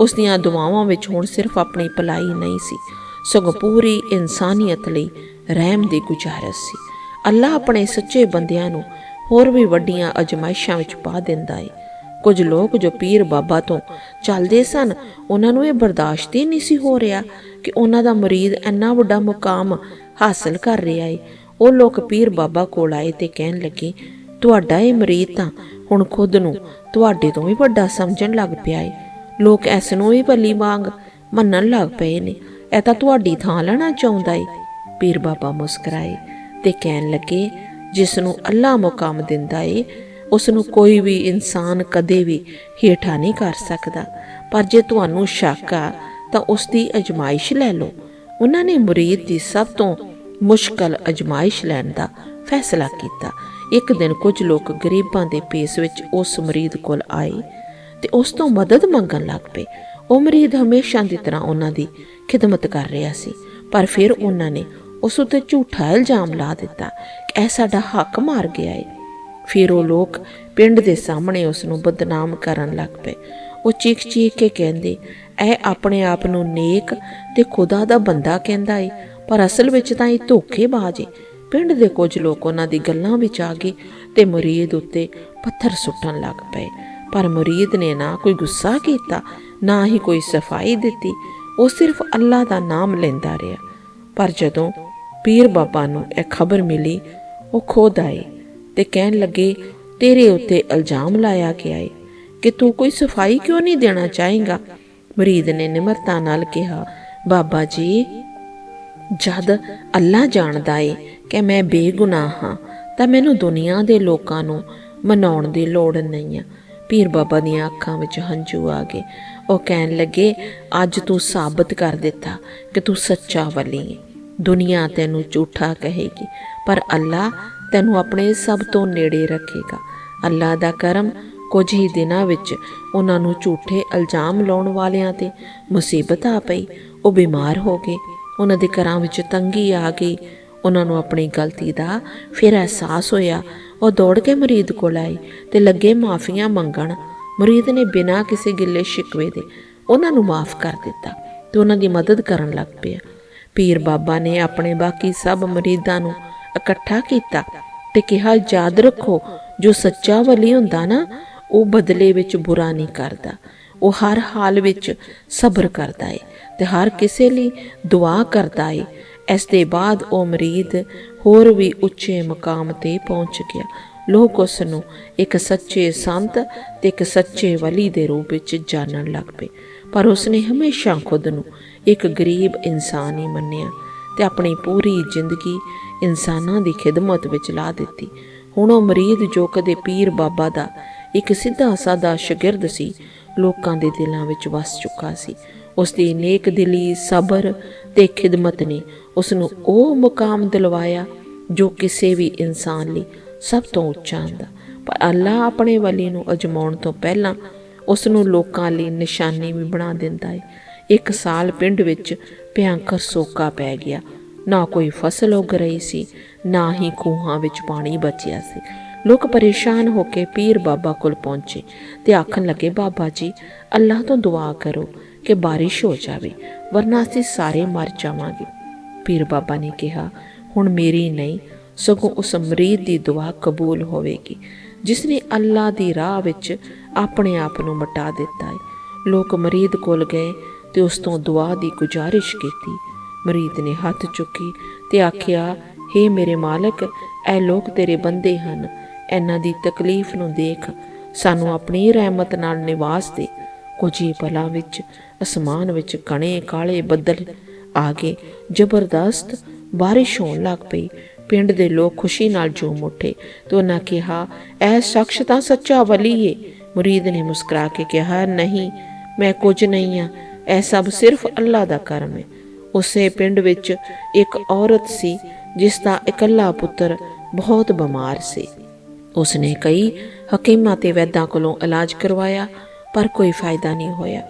ਉਸ ਦੀਆਂ ਦੁਆਵਾਂ ਵਿੱਚ ਹੁਣ ਸਿਰਫ ਆਪਣੀ ਭਲਾਈ ਨਹੀਂ ਸੀ, ਸਗੋਂ ਪੂਰੀ ਇਨਸਾਨੀਅਤ ਲਈ ਰਹਿਮ ਦੀ ਗੁਜ਼ਾਰਿਸ਼ ਸੀ। ਅੱਲਾ ਆਪਣੇ ਸੱਚੇ ਬੰਦਿਆਂ ਨੂੰ ਹੋਰ ਵੀ ਵੱਡੀਆਂ ਅਜਮਾਇਸ਼ਾਂ ਵਿੱਚ ਪਾ ਦਿੰਦਾ ਏ। ਕੁਝ ਲੋਕ ਜੋ ਪੀਰ ਬਾਬਾ ਤੋਂ ਚੱਲਦੇ ਸਨ, ਉਹਨਾਂ ਨੂੰ ਇਹ ਬਰਦਾਸ਼ਤ ਹੀ ਨਹੀਂ ਸੀ ਹੋ ਰਿਹਾ ਕਿ ਉਹਨਾਂ ਦਾ ਮੁਰੀਦ ਇੰਨਾ ਵੱਡਾ ਮੁਕਾਮ ਹਾਸਲ ਕਰ ਰਿਹਾ ਏ। ਉਹ ਲੋਕ ਪੀਰ ਬਾਬਾ ਕੋਲ ਆਏ ਤੇ ਕਹਿਣ ਲੱਗੇ, ਤੁਹਾਡਾ ਇਹ ਮਰੀਦ ਤਾਂ ਹੁਣ ਖੁਦ ਨੂੰ ਤੁਹਾਡੇ ਤੋਂ ਵੀ ਵੱਡਾ ਸਮਝਣ ਲੱਗ ਪਿਆ ਏ। ਲੋਕ ਇਸ ਨੂੰ ਵੀ ਭਲੀ ਵਾਂਗ ਮੰਨਣ ਲੱਗ ਪਏ ਨੇ। ਇਹ ਤਾਂ ਤੁਹਾਡੀ ਥਾਂ ਲੈਣਾ ਚਾਹੁੰਦਾ ਏ। ਪੀਰ ਬਾਬਾ ਮੁਸਕਰਾਏ ਤੇ ਕਹਿਣ ਲੱਗੇ, ਜਿਸ ਨੂੰ ਅੱਲਾ ਮੁਕਾਮ ਦਿੰਦਾ ਏ ਉਸ ਨੂੰ ਕੋਈ ਵੀ ਇਨਸਾਨ ਕਦੇ ਵੀ ਹੇਠਾਂ ਨਹੀਂ ਕਰ ਸਕਦਾ। ਪਰ ਜੇ ਤੁਹਾਨੂੰ ਸ਼ੱਕ ਆ, ਤਾਂ ਉਸ ਦੀ ਅਜਮਾਇਸ਼ ਲੈ ਲਓ। ਉਹਨਾਂ ਨੇ ਮੁਰੀਦ ਦੀ ਸਭ ਤੋਂ ਮੁਸ਼ਕਲ ਅਜਮਾਇਸ਼ ਲੈਣ ਦਾ ਫੈਸਲਾ ਕੀਤਾ। ਇੱਕ ਦਿਨ ਕੁਝ ਲੋਕ ਗਰੀਬਾਂ ਦੇ ਪੇਸ ਵਿੱਚ ਉਸ ਮੁਰੀਦ ਕੋਲ ਆਏ ਤੇ ਉਸ ਤੋਂ ਮਦਦ ਮੰਗਣ ਲੱਗ ਪਏ। ਉਹ ਮਰੀਦ ਹਮੇਸ਼ਾ ਦੀ ਤਰ੍ਹਾਂ ਉਹਨਾਂ ਦੀ ਖਿਦਮਤ ਕਰ ਰਿਹਾ ਸੀ, ਪਰ ਫਿਰ ਉਹਨਾਂ ਨੇ ਉਸ ਉੱਤੇ ਝੂਠਾ ਇਲਜ਼ਾਮ ਲਾ ਦਿੱਤਾ ਕਿ ਇਹ ਸਾਡਾ ਹੱਕ ਮਾਰ ਗਿਆ ਏ। ਫਿਰ ਉਹ ਲੋਕ ਪਿੰਡ ਦੇ ਸਾਹਮਣੇ ਉਸ ਨੂੰ ਬਦਨਾਮ ਕਰਨ ਲੱਗ ਪਏ। ਉਹ ਚੀਖ ਚੀਖ ਕੇ ਕਹਿੰਦੇ, ਇਹ ਆਪਣੇ ਆਪ ਨੂੰ ਨੇਕ ਤੇ ਖੁਦਾ ਦਾ ਬੰਦਾ ਕਹਿੰਦਾ ਏ, ਪਰ ਅਸਲ ਵਿੱਚ ਤਾਂ ਇਹ ਧੋਖੇਬਾਜ਼ ਏ। ਪਿੰਡ ਦੇ ਕੁਝ ਲੋਕ ਉਹਨਾਂ ਦੀ ਗੱਲਾਂ ਵਿੱਚ ਆ ਗਏ ਤੇ ਮੁਰੀਦ ਉੱਤੇ ਪੱਥਰ ਸੁੱਟਣ ਲੱਗ ਪਏ। ਪਰ ਮੁਰੀਦ ਨੇ ਨਾ ਕੋਈ ਗੁੱਸਾ ਕੀਤਾ, ਨਾ ਹੀ ਕੋਈ ਸਫ਼ਾਈ ਦਿੱਤੀ। ਉਹ ਸਿਰਫ ਅੱਲਾ ਦਾ ਨਾਮ ਲੈਂਦਾ ਰਿਹਾ। ਪਰ ਜਦੋਂ ਪੀਰ ਬਾਬਾ ਨੂੰ ਇਹ ਖਬਰ ਮਿਲੀ, ਉਹ ਖੁਦ ਆਏ। ਤੇ ਕਹਿਣ ਲੱਗੇ, ਤੇਰੇ ਉੱਤੇ ਇਲਜ਼ਾਮ ਲਾਇਆ ਗਿਆ ਏ ਕਿ ਤੂੰ ਕੋਈ ਸਫ਼ਾਈ ਕਿਉਂ ਨਹੀਂ ਦੇਣਾ ਚਾਹੇਗਾ? ਮੁਰੀਦ ਨੇ ਨਿਮਰਤਾ ਨਾਲ ਕਿਹਾ, ਬਾਬਾ ਜੀ, ਜਦ ਅੱਲਾ ਜਾਣਦਾ ਏ ਕਿ ਮੈਂ ਬੇਗੁਨਾਹ ਹਾਂ, ਤਾਂ ਮੈਨੂੰ ਦੁਨੀਆ ਦੇ ਲੋਕਾਂ ਨੂੰ ਮਨਾਉਣ ਦੀ ਲੋੜ ਨਹੀਂ ਆ। ਪੀਰ ਬਾਬਾ ਦੀਆਂ ਅੱਖਾਂ ਵਿੱਚ ਹੰਝੂ ਆ ਗਏ। ਉਹ ਕਹਿਣ ਲੱਗੇ, ਅੱਜ ਤੂੰ ਸਾਬਤ ਕਰ ਦਿੱਤਾ ਕਿ ਤੂੰ ਸੱਚਾ ਵਲੀ ਹੈ ਦੁਨੀਆ ਤੈਨੂੰ ਝੂਠਾ ਕਹੇਗੀ, ਪਰ ਅੱਲਾ ਤੈਨੂੰ ਆਪਣੇ ਸਭ ਤੋਂ ਨੇੜੇ ਰੱਖੇਗਾ। ਅੱਲਾ ਦਾ ਕਰਮ ਕੁਝ ਹੀ ਦਿਨਾਂ ਵਿੱਚ ਉਹਨਾਂ ਨੂੰ ਝੂਠੇ ਇਲਜ਼ਾਮ ਲਾਉਣ ਵਾਲਿਆਂ ਤੇ ਮੁਸੀਬਤ ਆ ਪਈ। ਉਹ ਬਿਮਾਰ ਹੋ ਗਏ। ਉਹਨਾਂ ਦੇ ਘਰਾਂ ਵਿੱਚ ਤੰਗੀ ਆ ਗਈ। ਉਹਨਾਂ ਨੂੰ ਆਪਣੀ ਗਲਤੀ ਦਾ ਫਿਰ ਅਹਿਸਾਸ ਹੋਇਆ। ਉਹ ਦੌੜ ਕੇ ਮਰੀਦ ਕੋਲ ਆਏ ਤੇ ਲੱਗੇ ਮਾਫੀਆਂ ਮੰਗਣ। ਮਰੀਦ ਨੇ ਬਿਨਾਂ ਕਿਸੇ ਗਿੱਲੇ ਸ਼ਿਕਵੇ ਦੇ ਉਹਨਾਂ ਨੂੰ ਮਾਫ ਕਰ ਦਿੱਤਾ ਤੇ ਉਹਨਾਂ ਦੀ ਮਦਦ ਕਰਨ ਲੱਗ ਪਿਆ। ਪੀਰ ਬਾਬਾ ਨੇ ਆਪਣੇ ਬਾਕੀ ਸਭ ਮਰੀਦਾਂ ਨੂੰ ਇਕੱਠਾ ਕੀਤਾ ਤੇ ਕਿਹਾ, ਯਾਦ ਰੱਖੋ, ਜੋ ਸੱਚਾ ਵਲੀ ਹੁੰਦਾ ਨਾ, ਉਹ ਬਦਲੇ ਵਿੱਚ ਬੁਰਾ ਨਹੀਂ ਕਰਦਾ। ਉਹ ਹਰ ਹਾਲ ਵਿੱਚ ਸਬਰ ਕਰਦਾ ਏ ਤੇ ਹਰ ਕਿਸੇ ਲਈ ਦੁਆ ਕਰਦਾ ਏ। ਇਸ ਦੇ ਬਾਅਦ ਉਹ ਮਰੀਦ ਹੋਰ ਵੀ ਉੱਚੇ ਮਕਾਮ ਤੇ ਪਹੁੰਚ ਗਿਆ। ਲੋਕ ਉਸ ਨੂੰ ਇੱਕ ਸੱਚੇ ਸੰਤ ਤੇ ਇੱਕ ਸੱਚੇ ਵਲੀ ਦੇ ਰੂਪ ਵਿੱਚ ਜਾਣਨ ਲੱਗ ਪਏ। ਪਰ ਉਸਨੇ ਹਮੇਸ਼ਾ ਖੁਦ ਨੂੰ ਇੱਕ ਗਰੀਬ ਇਨਸਾਨ ਹੀ ਮੰਨਿਆ ਤੇ ਆਪਣੀ ਪੂਰੀ ਜ਼ਿੰਦਗੀ ਇਨਸਾਨਾਂ ਦੀ ਖਿਦਮਤ ਵਿੱਚ ਲਾ ਦਿੱਤੀ। ਹੁਣ ਉਹ ਮਰੀਦ ਜੋ ਕਦੇ ਪੀਰ ਬਾਬਾ ਦਾ ਇੱਕ ਸਿੱਧਾ ਸਾਦਾ ਸ਼ਾਗਿਰਦ ਸੀ, ਲੋਕਾਂ ਦੇ ਦਿਲਾਂ ਵਿੱਚ ਵਸ ਚੁੱਕਾ ਸੀ। ਉਸ ਦੀ ਨੇਕ ਦਿਲੀ, ਸਬਰ ਤੇ ਖਿਦਮਤ ਨੇ ਉਸ ਨੂੰ ਉਹ ਮੁਕਾਮ ਦਿਲਵਾਇਆ ਜੋ ਕਿਸੇ ਵੀ ਇਨਸਾਨ ਲਈ ਸਭ ਤੋਂ ਉੱਚਾ ਹੁੰਦਾ। ਪਰ ਅੱਲਾ ਆਪਣੇ ਵਲੀ ਨੂੰ ਅਜਮਾਉਣ ਤੋਂ ਪਹਿਲਾਂ ਉਸ ਨੂੰ ਲੋਕਾਂ ਲਈ ਨਿਸ਼ਾਨੀ ਵੀ ਬਣਾ ਦਿੰਦਾ ਹੈ ਇੱਕ ਸਾਲ ਪਿੰਡ ਵਿੱਚ ਭਿਆਨਕ ਸੋਕਾ ਪੈ ਗਿਆ। ਨਾ ਕੋਈ ਫਸਲ ਉਗ ਰਹੀ ਸੀ, ਨਾ ਹੀ ਖੂਹਾਂ ਵਿੱਚ ਪਾਣੀ ਬਚਿਆ ਸੀ। ਲੋਕ ਪਰੇਸ਼ਾਨ ਹੋ ਕੇ ਪੀਰ ਬਾਬਾ ਕੋਲ ਪਹੁੰਚੇ ਤੇ ਆਖਣ ਲੱਗੇ, ਬਾਬਾ ਜੀ, ਅੱਲਾਹ ਤੋਂ ਦੁਆ ਕਰੋ ਕਿ ਬਾਰਿਸ਼ ਹੋ ਜਾਵੇ, ਵਰਨਾ ਅਸੀਂ ਸਾਰੇ ਮਰ ਜਾਵਾਂਗੇ। ਪੀਰ ਬਾਬਾ ਨੇ ਕਿਹਾ, ਹੁਣ ਮੇਰੀ ਨਹੀਂ, ਸਗੋਂ ਉਸ ਮਰੀਦ ਦੀ ਦੁਆ ਕਬੂਲ ਹੋਵੇਗੀ, ਜਿਸ ਨੇ ਅੱਲਾ ਦੀ ਰਾਹ ਵਿੱਚ ਆਪਣੇ ਆਪ ਨੂੰ ਮਟਾ ਦਿੱਤਾ ਹੈ। ਲੋਕ ਮਰੀਦ ਕੋਲ ਗਏ ਤੇ ਉਸ ਤੋਂ ਦੁਆ ਦੀ ਗੁਜ਼ਾਰਿਸ਼ ਕੀਤੀ। ਮਰੀਦ ਨੇ ਹੱਥ ਚੁੱਕੀ ਤੇ ਆਖਿਆ हे ਮੇਰੇ ਮਾਲਕ, ਇਹ ਲੋਕ ਤੇਰੇ ਬੰਦੇ ਹਨ। ਇਹਨਾਂ ਦੀ ਤਕਲੀਫ ਨੂੰ ਦੇਖ ਸਾਨੂੰ ਆਪਣੀ ਰਹਿਮਤ ਨਾਲ ਨਿਵਾਸ ਦੇ। ਕੁਝ ਹੀ ਪਲਾਂ ਵਿੱਚ, ਅਸਮਾਨ ਵਿੱਚ ਕਣੇ ਕਾਲੇ ਬੱਦਲ ਆ ਗਏ। ਜ਼ਬਰਦਸਤ ਬਾਰਿਸ਼ ਹੋਣ ਲੱਗ ਪਈ। ਪਿੰਡ ਦੇ ਲੋਕ ਖੁਸ਼ੀ ਨਾਲ ਝੂਮ ਉੱਠੇ ਤੇ ਉਹਨਾਂ ਕਿਹਾ, ਇਹ ਸ਼ਖਸ ਤਾਂ ਸੱਚਾ ਵਲੀ ਏ। ਮੁਰੀਦ ਨੇ ਮੁਸਕਰਾ ਕੇ ਕਿਹਾ, ਨਹੀਂ, ਮੈਂ ਕੁਝ ਨਹੀਂ ਆ। ਇਹ ਸਭ ਸਿਰਫ ਅੱਲਾ ਦਾ ਕਰਮ ਹੈ ਉਸੇ ਪਿੰਡ ਵਿੱਚ ਇੱਕ ਔਰਤ ਸੀ, ਜਿਸ ਦਾ ਇਕੱਲਾ ਪੁੱਤਰ ਬਹੁਤ ਬਿਮਾਰ ਸੀ। ਉਸਨੇ ਕਈ ਹਕੀਮਾਂ ਤੇ ਵੈਦਾਂ ਕੋਲੋਂ ਇਲਾਜ ਕਰਵਾਇਆ, ਪਰ ਕੋਈ ਫਾਇਦਾ ਨਹੀਂ ਹੋਇਆ।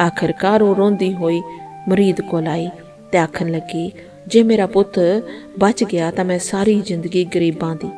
ਆਖਰਕਾਰ ਉਹ ਰੋਂਦੀ ਹੋਈ ਮਰੀਦ ਕੋਲ ਆਈ ਤੇ ਆਖਣ ਲੱਗੀ, ਜੇ ਮੇਰਾ ਪੁੱਤ ਬਚ ਗਿਆ ਤਾਂ ਮੈਂ ਸਾਰੀ ਜ਼ਿੰਦਗੀ ਗਰੀਬਾਂ ਦੀ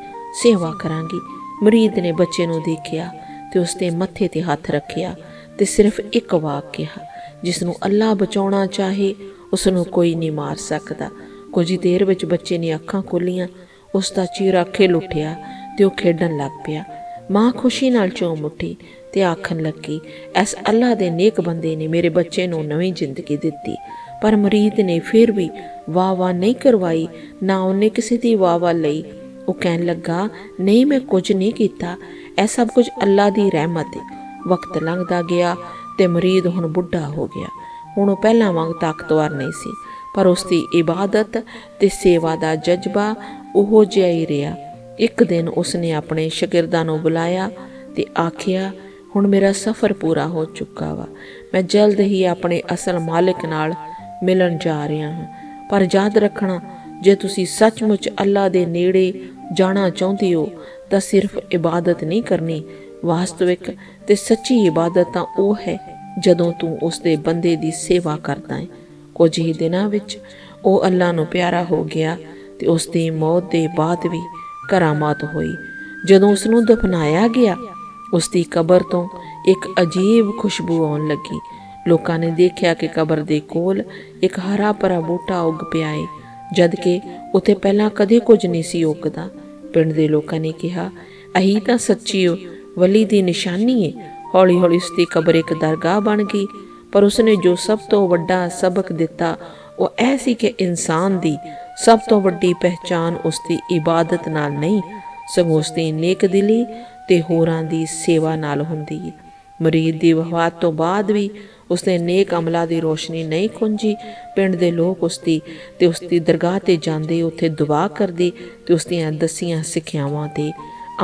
ਸੇਵਾ ਕਰਾਂਗੀ। ਮਰੀਦ ਨੇ ਬੱਚੇ ਨੂੰ ਦੇਖਿਆ ਤੇ ਉਸਦੇ ਮੱਥੇ ਤੇ ਹੱਥ ਰੱਖਿਆ ਤੇ ਸਿਰਫ ਇੱਕ ਵਾਕ ਕਿਹਾ ਜਿਸ ਨੂੰ ਅੱਲਾ ਬਚਾਉਣਾ ਚਾਹੇ ਉਸ ਨੂੰ ਕੋਈ ਨਹੀਂ ਮਾਰ ਸਕਦਾ। ਕੁਝ ਹੀ ਦੇਰ ਵਿੱਚ ਬੱਚੇ ਨੇ ਅੱਖਾਂ ਖੋਲੀਆਂ। ਉਸ ਦਾ ਚਿਹਰਾ ਖਿਲ ਉੱਠਿਆ ਤੇ ਉਹ ਖੇਡਣ ਲੱਗ ਪਿਆ। ਮਾਂ ਖੁਸ਼ੀ ਨਾਲ ਚੋਮ ਉੱਠੀ ਤੇ ਆਖਣ ਲੱਗੀ, ਐਸ ਅੱਲਾ ਦੇ ਨੇਕ ਬੰਦੇ ਨੇ ਮੇਰੇ ਬੱਚੇ ਨੂੰ ਨਵੀਂ ਜ਼ਿੰਦਗੀ ਦਿੱਤੀ। ਪਰ ਮਰੀਦ ਨੇ ਫਿਰ ਵੀ ਵਾਹ ਵਾਹ ਨਹੀਂ ਕਰਵਾਈ, ਨਾ ਉਹਨੇ ਕਿਸੇ ਦੀ ਵਾਹ ਵਾਹ ਲਈ। ਉਹ ਕਹਿਣ ਲੱਗਾ, ਨਹੀਂ, ਮੈਂ ਕੁਝ ਨਹੀਂ ਕੀਤਾ। ਇਹ ਸਭ ਕੁਝ ਅੱਲਾ ਦੀ ਰਹਿਮਤ ਹੈ ਵਕਤ ਲੰਘਦਾ ਗਿਆ ਤੇ ਮਰੀਦ ਹੁਣ ਬੁੱਢਾ ਹੋ ਗਿਆ। ਹੁਣ ਉਹ ਪਹਿਲਾਂ ਵਾਂਗ ਤਾਕਤਵਰ ਨਹੀਂ ਸੀ, ਪਰ ਉਸ ਦੀ ਇਬਾਦਤ ਤੇ ਸੇਵਾ ਦਾ ਜਜ਼ਬਾ ਉਹੋ ਜਿਹਾ ਹੀ ਰਿਹਾ। ਇੱਕ ਦਿਨ ਉਸਨੇ ਆਪਣੇ ਸ਼ਾਗਿਰਦਾਂ ਨੂੰ ਬੁਲਾਇਆ ਤੇ ਆਖਿਆ, ਹੁਣ ਮੇਰਾ ਸਫ਼ਰ ਪੂਰਾ ਹੋ ਚੁੱਕਾ ਵਾ। ਮੈਂ ਜਲਦ ਹੀ ਆਪਣੇ ਅਸਲ ਮਾਲਕ ਨਾਲ ਮਿਲਣ ਜਾ ਰਿਹਾ ਹਾਂ। ਪਰ ਯਾਦ ਰੱਖਣਾ, ਜੇ ਤੁਸੀਂ ਸੱਚਮੁੱਚ ਅੱਲਾ ਦੇ ਨੇੜੇ ਜਾਣਾ ਚਾਹੁੰਦੇ ਹੋ, ਤਾਂ ਸਿਰਫ ਇਬਾਦਤ ਨਹੀਂ ਕਰਨੀ, ਵਾਸਤਵਿਕ ਤੇ ਸੱਚੀ ਇਬਾਦਤ ਤਾਂ ਉਹ ਹੈ ਜਦੋਂ ਤੂੰ ਉਸ ਦੇ ਬੰਦੇ ਦੀ ਸੇਵਾ ਕਰਦਾ ਹੈ ਕੁਝ ਹੀ ਦਿਨਾਂ ਵਿੱਚ ਉਹ ਅੱਲਾ ਨੂੰ ਪਿਆਰਾ ਹੋ ਗਿਆ ਤੇ ਉਸ ਦੀ ਮੌਤ ਦੇ ਬਾਅਦ ਵੀ ਕਰਾਮਾਤ ਹੋਈ। ਜਦੋਂ ਉਸ ਨੂੰ ਦਫਨਾਇਆ ਗਿਆ ਉਸ ਦੀ ਕਬਰ ਤੋਂ ਇੱਕ ਅਜੀਬ ਖੁਸ਼ਬੂ ਆਉਣ ਲੱਗੀ। ਲੋਕਾਂ ਨੇ ਦੇਖਿਆ ਕਿ ਕਬਰ ਦੇ ਕੋਲ ਇੱਕ ਹਰਾ ਭਰਾ ਬੂਟਾ ਉੱਗ ਪਿਆ ਹੈ ਜਦ ਕਿ ਉੱਥੇ ਪਹਿਲਾਂ ਕਦੇ ਕੁਝ ਨਹੀਂ ਸੀ ਉੱਗਦਾ। ਪਿੰਡ ਦੇ ਲੋਕਾਂ ਨੇ ਕਿਹਾ, ਅਹੀ ਤਾਂ ਸੱਚੀ ਵਲੀ ਦੀ ਨਿਸ਼ਾਨੀ ਹੈ ਹੌਲੀ ਹੌਲੀ ਉਸ ਦੀ ਕਬਰ ਇੱਕ ਦਰਗਾਹ ਬਣ ਗਈ, ਪਰ ਉਸਨੇ ਜੋ ਸਭ ਤੋਂ ਵੱਡਾ ਸਬਕ ਦਿੱਤਾ, ਉਹ ਇਹ ਸੀ ਕਿ ਇਨਸਾਨ ਦੀ ਸਭ ਤੋਂ ਵੱਡੀ ਪਹਿਚਾਨ ਉਸ ਦੀ ਇਬਾਦਤ ਨਾਲ ਨਹੀਂ, ਸਗੋਂ ਉਸ ਦੀ ਨੇਕ ਦਿਲੀ ਤੇ ਹੋਰਾਂ ਦੀ ਸੇਵਾ ਨਾਲ ਹੁੰਦੀ ਹੈ। ਮਰੀਦ ਦੀ ਵਫਾਤ ਤੋਂ ਬਾਅਦ ਵੀ ਉਸਨੇ ਨੇਕ ਅਮਲਾਂ ਦੀ ਰੋਸ਼ਨੀ ਨਹੀਂ ਖੁੰਜੀ ਪਿੰਡ ਦੇ ਲੋਕ ਉਸ ਦੀ ਤੇ ਉਸ ਦੀ ਦਰਗਾਹ ਤੇ ਜਾਂਦੇ ਉੱਥੇ ਦੁਆ ਕਰਦੇ ਤੇ ਉਸ ਦੀਆਂ ਦਸੀਆਂ ਸਿੱਖਿਆਵਾਂ ਤੇ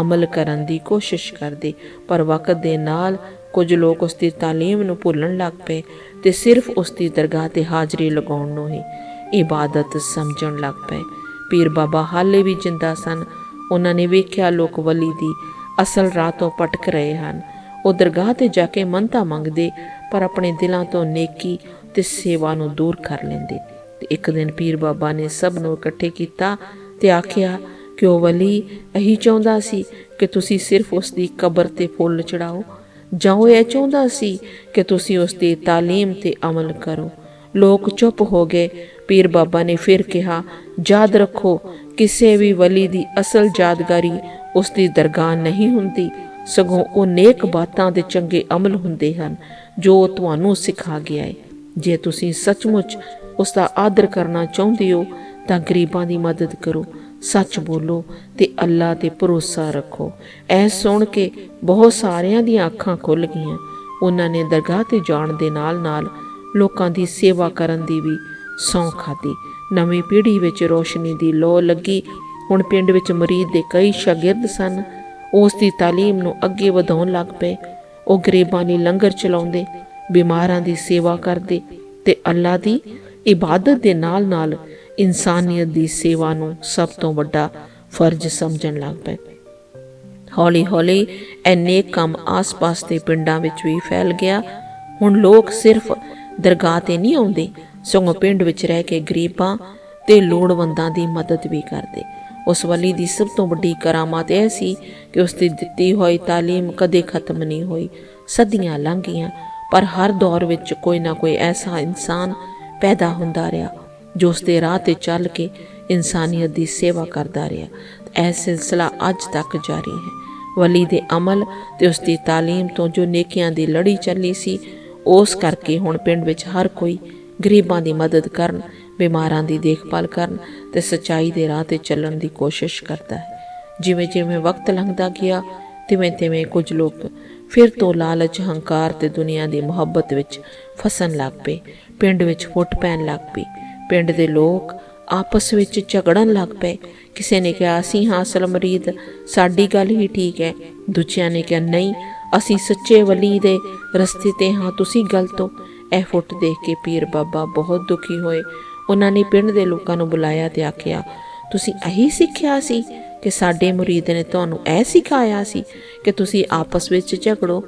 ਅਮਲ ਕਰਨ ਦੀ ਕੋਸ਼ਿਸ਼ ਕਰਦੇ ਪਰ ਵਕਤ ਦੇ ਨਾਲ ਕੁਝ ਲੋਕ ਉਸ ਦੀ تعلیم ਨੂੰ ਭੁੱਲਣ ਲੱਗ ਪਏ ਤੇ ਸਿਰਫ ਉਸ ਦੀ ਦਰਗਾਹ ਤੇ ਹਾਜ਼ਰੀ ਲਗਾਉਣ ਨੂੰ ਹੀ ਇਬਾਦਤ ਸਮਝਣ ਲੱਗ ਪਏ ਪੀਰ ਬਾਬਾ ਹਾਲੇ ਵੀ ਜਿੰਦਾ ਸਨ ਉਹਨਾਂ ਨੇ ਵੇਖਿਆ ਲੋਕ ਵਲੀ ਦੀ ਅਸਲ ਰਾਹ ਤੋਂ ਭਟਕ ਰਹੇ ਹਨ ਉਹ ਦਰਗਾਹ ਤੇ ਜਾ ਕੇ ਮੰਨਤਾ ਮੰਗਦੇ ਪਰ ਆਪਣੇ ਦਿਲਾਂ ਤੋਂ ਨੇਕੀ ਤੇ ਸੇਵਾ ਨੂੰ ਦੂਰ ਕਰ ਲੈਂਦੇ ਤੇ ਇੱਕ ਦਿਨ ਪੀਰ ਬਾਬਾ ਨੇ ਸਭ ਨੂੰ ਇਕੱਠੇ ਕੀਤਾ ਤੇ ਆਖਿਆ ਕਿ ਉਹ ਵਲੀ ਇਹੀ ਚਾਹੁੰਦਾ ਸੀ ਕਿ ਤੁਸੀਂ ਸਿਰਫ ਉਸ ਦੀ ਕਬਰ ਤੇ ਫੁੱਲ ਚੜਾਓ ਜਾਂ ਉਹ ਇਹ ਚਾਹੁੰਦਾ ਸੀ ਕਿ ਤੁਸੀਂ ਉਸ ਦੀ تعلیم ਤੇ ਅਮਲ ਕਰੋ ਲੋਕ ਚੁੱਪ ਹੋ ਗਏ ਪੀਰ ਬਾਬਾ ਨੇ ਫਿਰ ਕਿਹਾ ਯਾਦ ਰੱਖੋ ਕਿਸੇ ਵੀ ਵਲੀ ਦੀ ਅਸਲ ਯਾਦਗਾਰੀ ਉਸ ਦੀ ਦਰਗਾਹ ਨਹੀਂ ਹੁੰਦੀ ਸਗੋਂ ਉਹ ਨੇਕ ਬਾਤਾਂ ਤੇ ਚੰਗੇ ਅਮਲ ਹੁੰਦੇ ਹਨ ਜੋ ਉਹ ਤੁਹਾਨੂੰ ਸਿਖਾ ਗਿਆ ਹੈ ਜੇ ਤੁਸੀਂ ਸੱਚਮੁੱਚ ਉਸ ਦਾ ਆਦਰ ਕਰਨਾ ਚਾਹੁੰਦੇ ਹੋ ਤਾਂ ਗਰੀਬਾਂ ਦੀ ਮਦਦ ਕਰੋ ਸੱਚ ਬੋਲੋ ਤੇ ਅੱਲਾ ਤੇ ਭਰੋਸਾ ਰੱਖੋ ਐ ਸੁਣ ਕੇ ਬਹੁਤ ਸਾਰਿਆਂ ਦੀਆਂ ਅੱਖਾਂ ਖੁੱਲ ਗਈਆਂ ਉਹਨਾਂ ਨੇ ਦਰਗਾਹ ਤੇ ਜਾਣ ਦੇ ਨਾਲ-ਨਾਲ ਲੋਕਾਂ ਦੀ ਸੇਵਾ ਕਰਨ ਦੀ ਵੀ ਸੌਂ ਖਾਦੀ ਨਵੀਂ ਪੀੜ੍ਹੀ ਵਿੱਚ ਰੋਸ਼ਨੀ ਦੀ ਲੋ ਲੱਗੀ ਹੁਣ ਪਿੰਡ ਵਿੱਚ ਮਰੀਦ ਦੇ ਕਈ ਸ਼ਾਗਿਰਦ ਸਨ ਉਸ ਦੀ تعلیم ਨੂੰ ਅੱਗੇ ਵਧਾਉਣ ਲੱਗ ਪਏ ਉਹ ਗਰੀਬਾਂ ਲਈ ਲੰਗਰ ਚਲਾਉਂਦੇ ਬਿਮਾਰਾਂ ਦੀ ਸੇਵਾ ਕਰਦੇ ਤੇ ਅੱਲਾ ਦੀ ਇਬਾਦਤ ਦੇ ਨਾਲ-ਨਾਲ ਇਨਸਾਨੀਅਤ ਦੀ ਸੇਵਾ ਨੂੰ ਸਭ ਤੋਂ ਵੱਡਾ ਫਰਜ਼ ਸਮਝਣ ਲੱਗ ਪਏ ਹੌਲੀ-ਹੌਲੀ ਐਨੇ ਕੰਮ ਆਸ-ਪਾਸ ਦੇ ਪਿੰਡਾਂ ਵਿੱਚ ਵੀ ਫੈਲ ਗਿਆ ਹੁਣ ਲੋਕ ਸਿਰਫ ਦਰਗਾਹ ਤੇ ਨਹੀਂ ਆਉਂਦੇ ਸਗੋਂ ਪਿੰਡ ਵਿੱਚ ਰਹਿ ਕੇ ਗਰੀਬਾਂ ਤੇ ਲੋੜਵੰਦਾਂ ਦੀ ਮਦਦ ਵੀ ਕਰਦੇ ਉਸ ਵਲੀ ਦੀ ਸਭ ਤੋਂ ਵੱਡੀ ਕਰਾਮਾਤ ਇਹ ਸੀ ਕਿ ਉਸ ਦੀ ਦਿੱਤੀ ਹੋਈ تعلیم ਕਦੇ ਖਤਮ ਨਹੀਂ ਹੋਈ ਸਦੀਆਂ ਲੰਘ ਗਈਆਂ ਪਰ ਹਰ ਦੌਰ ਵਿੱਚ ਕੋਈ ਨਾ ਕੋਈ ਐਸਾ ਇਨਸਾਨ ਪੈਦਾ ਹੁੰਦਾ ਰਿਹਾ ਜੋ ਉਸ ਦੇ ਰਾਹ ਤੇ ਚੱਲ ਕੇ ਇਨਸਾਨੀਅਤ ਦੀ ਸੇਵਾ ਕਰਦਾ ਰਿਹਾ ਇਹ ਸਿਲਸਿਲਾ ਅੱਜ ਤੱਕ ਜਾਰੀ ਹੈ ਵਲੀ ਦੇ ਅਮਲ ਤੇ ਉਸ ਦੀ تعلیم ਤੋਂ ਜੋ ਨੇਕੀਆਂ ਦੀ ਲੜੀ ਚੱਲੀ ਸੀ ਉਸ ਕਰਕੇ ਹੁਣ ਪਿੰਡ ਵਿੱਚ ਹਰ ਕੋਈ ਗਰੀਬਾਂ ਦੀ ਮਦਦ ਕਰਨ ਬਿਮਾਰਾਂ ਦੀ ਦੇਖਭਾਲ ਕਰਨ ਤੇ ਸਚਾਈ ਦੇ ਰਾਹ ਤੇ ਚੱਲਣ ਦੀ ਕੋਸ਼ਿਸ਼ ਕਰਦਾ ਹੈ ਜਿਵੇਂ ਜਿਵੇਂ ਵਕਤ ਲੰਘਦਾ ਗਿਆ ਤਿਵੇਂ ਤਿਵੇਂ ਕੁਝ ਲੋਕ ਫਿਰ ਤੋਂ ਲਾਲਚ ਹੰਕਾਰ ਤੇ ਦੁਨੀਆ ਦੀ ਮੁਹੱਬਤ ਵਿੱਚ ਫਸਣ ਲੱਗ ਪਏ ਪਿੰਡ ਵਿੱਚ ਫੁੱਟ ਪੈਣ ਲੱਗ ਪਈ ਪਿੰਡ ਦੇ ਲੋਕ ਆਪਸ ਵਿੱਚ ਝਗੜਨ ਲੱਗ ਪਏ। ਕਿਸੇ ਨੇ ਕਿਹਾ, ਅਸੀਂ ਹਾਂ ਅਸਲ ਮਰੀਦ ਸਾਡੀ ਗੱਲ ਹੀ ਠੀਕ ਹੈ। ਦੂਜਿਆਂ ਨੇ ਕਿਹਾ, ਨਹੀਂ, ਅਸੀਂ ਸੱਚੇ ਵਲੀ ਦੇ ਰਸਤੇ ਤੇ ਹਾਂ, ਤੁਸੀਂ ਗਲਤ ਹੋ। ਇਹ ਫੁੱਟ ਦੇਖ ਕੇ ਪੀਰ ਬਾਬਾ ਬਹੁਤ ਦੁਖੀ ਹੋਏ। ਉਹਨਾਂ ਨੇ ਪਿੰਡ ਦੇ ਲੋਕਾਂ ਨੂੰ ਬੁਲਾਇਆ ਤੇ ਆਖਿਆ, ਤੁਸੀਂ ਇਹੀ ਸਿੱਖਿਆ ਸੀ ਕਿ ਸਾਡੇ ਮੁਰੀਦ ਨੇ ਤੁਹਾਨੂੰ ਇਹ ਸਿਖਾਇਆ ਸੀ ਕਿ ਤੁਸੀਂ ਆਪਸ ਵਿੱਚ ਝਗੜੋ।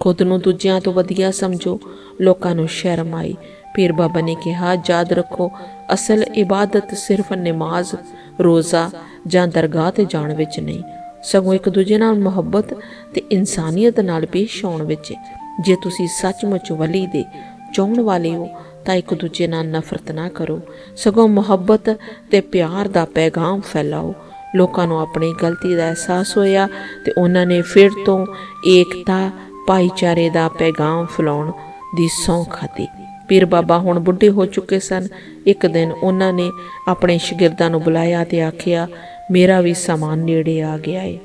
ਖੁਦ ਨੂੰ ਦੂਜਿਆਂ ਤੋਂ ਵਧੀਆ ਸਮਝੋ। ਲੋਕਾਂ ਨੂੰ ਸ਼ਰਮ ਆਈ। ਪੀਰ ਬਾਬਾ ਨੇ ਕਿਹਾ, ਯਾਦ ਰੱਖੋ, ਅਸਲ ਇਬਾਦਤ ਸਿਰਫ ਨਮਾਜ਼, ਰੋਜ਼ਾ ਜਾਂ ਦਰਗਾਹ ਤੇ ਜਾਣ ਵਿੱਚ ਨਹੀਂ, ਸਗੋਂ ਇੱਕ ਦੂਜੇ ਨਾਲ ਮੁਹੱਬਤ ਤੇ ਇਨਸਾਨੀਅਤ ਨਾਲ ਪੇਸ਼ ਆਉਣ ਵਿੱਚ। ਜੇ ਤੁਸੀਂ ਸੱਚਮੁੱਚ ਵਲੀ ਦੇ ਚਾਹਣ ਵਾਲੇ ਹੋ, ਤਾਂ ਇੱਕ ਦੂਜੇ ਨਾਲ ਨਫ਼ਰਤ ਨਾ ਕਰੋ, ਸਗੋਂ ਮੁਹੱਬਤ ਤੇ ਪਿਆਰ ਦਾ ਪੈਗਾਮ ਫੈਲਾਓ। ਲੋਕਾਂ ਨੂੰ ਆਪਣੀ ਗਲਤੀ ਦਾ ਅਹਿਸਾਸ ਹੋਇਆ ਤੇ ਉਹਨਾਂ ਨੇ ਫਿਰ ਤੋਂ ਏਕਤਾ, ਭਾਈਚਾਰੇ ਦਾ ਪੈਗਾਮ ਫੈਲਾਉਣ ਦੀ ਸਹੁੰ ਖਾਧੀ। ਪੀਰ ਬਾਬਾ ਹੁਣ ਬੁੱਢੇ ਹੋ ਚੁੱਕੇ ਸਨ। ਇੱਕ ਦਿਨ ਉਹਨਾਂ ਨੇ ਆਪਣੇ ਸ਼ਾਗਿਰਦਾਂ ਨੂੰ ਬੁਲਾਇਆ ਤੇ ਆਖਿਆ, ਮੇਰਾ ਵੀ ਸਮਾਨ ਨੇੜੇ ਆ ਗਿਆ ਏ।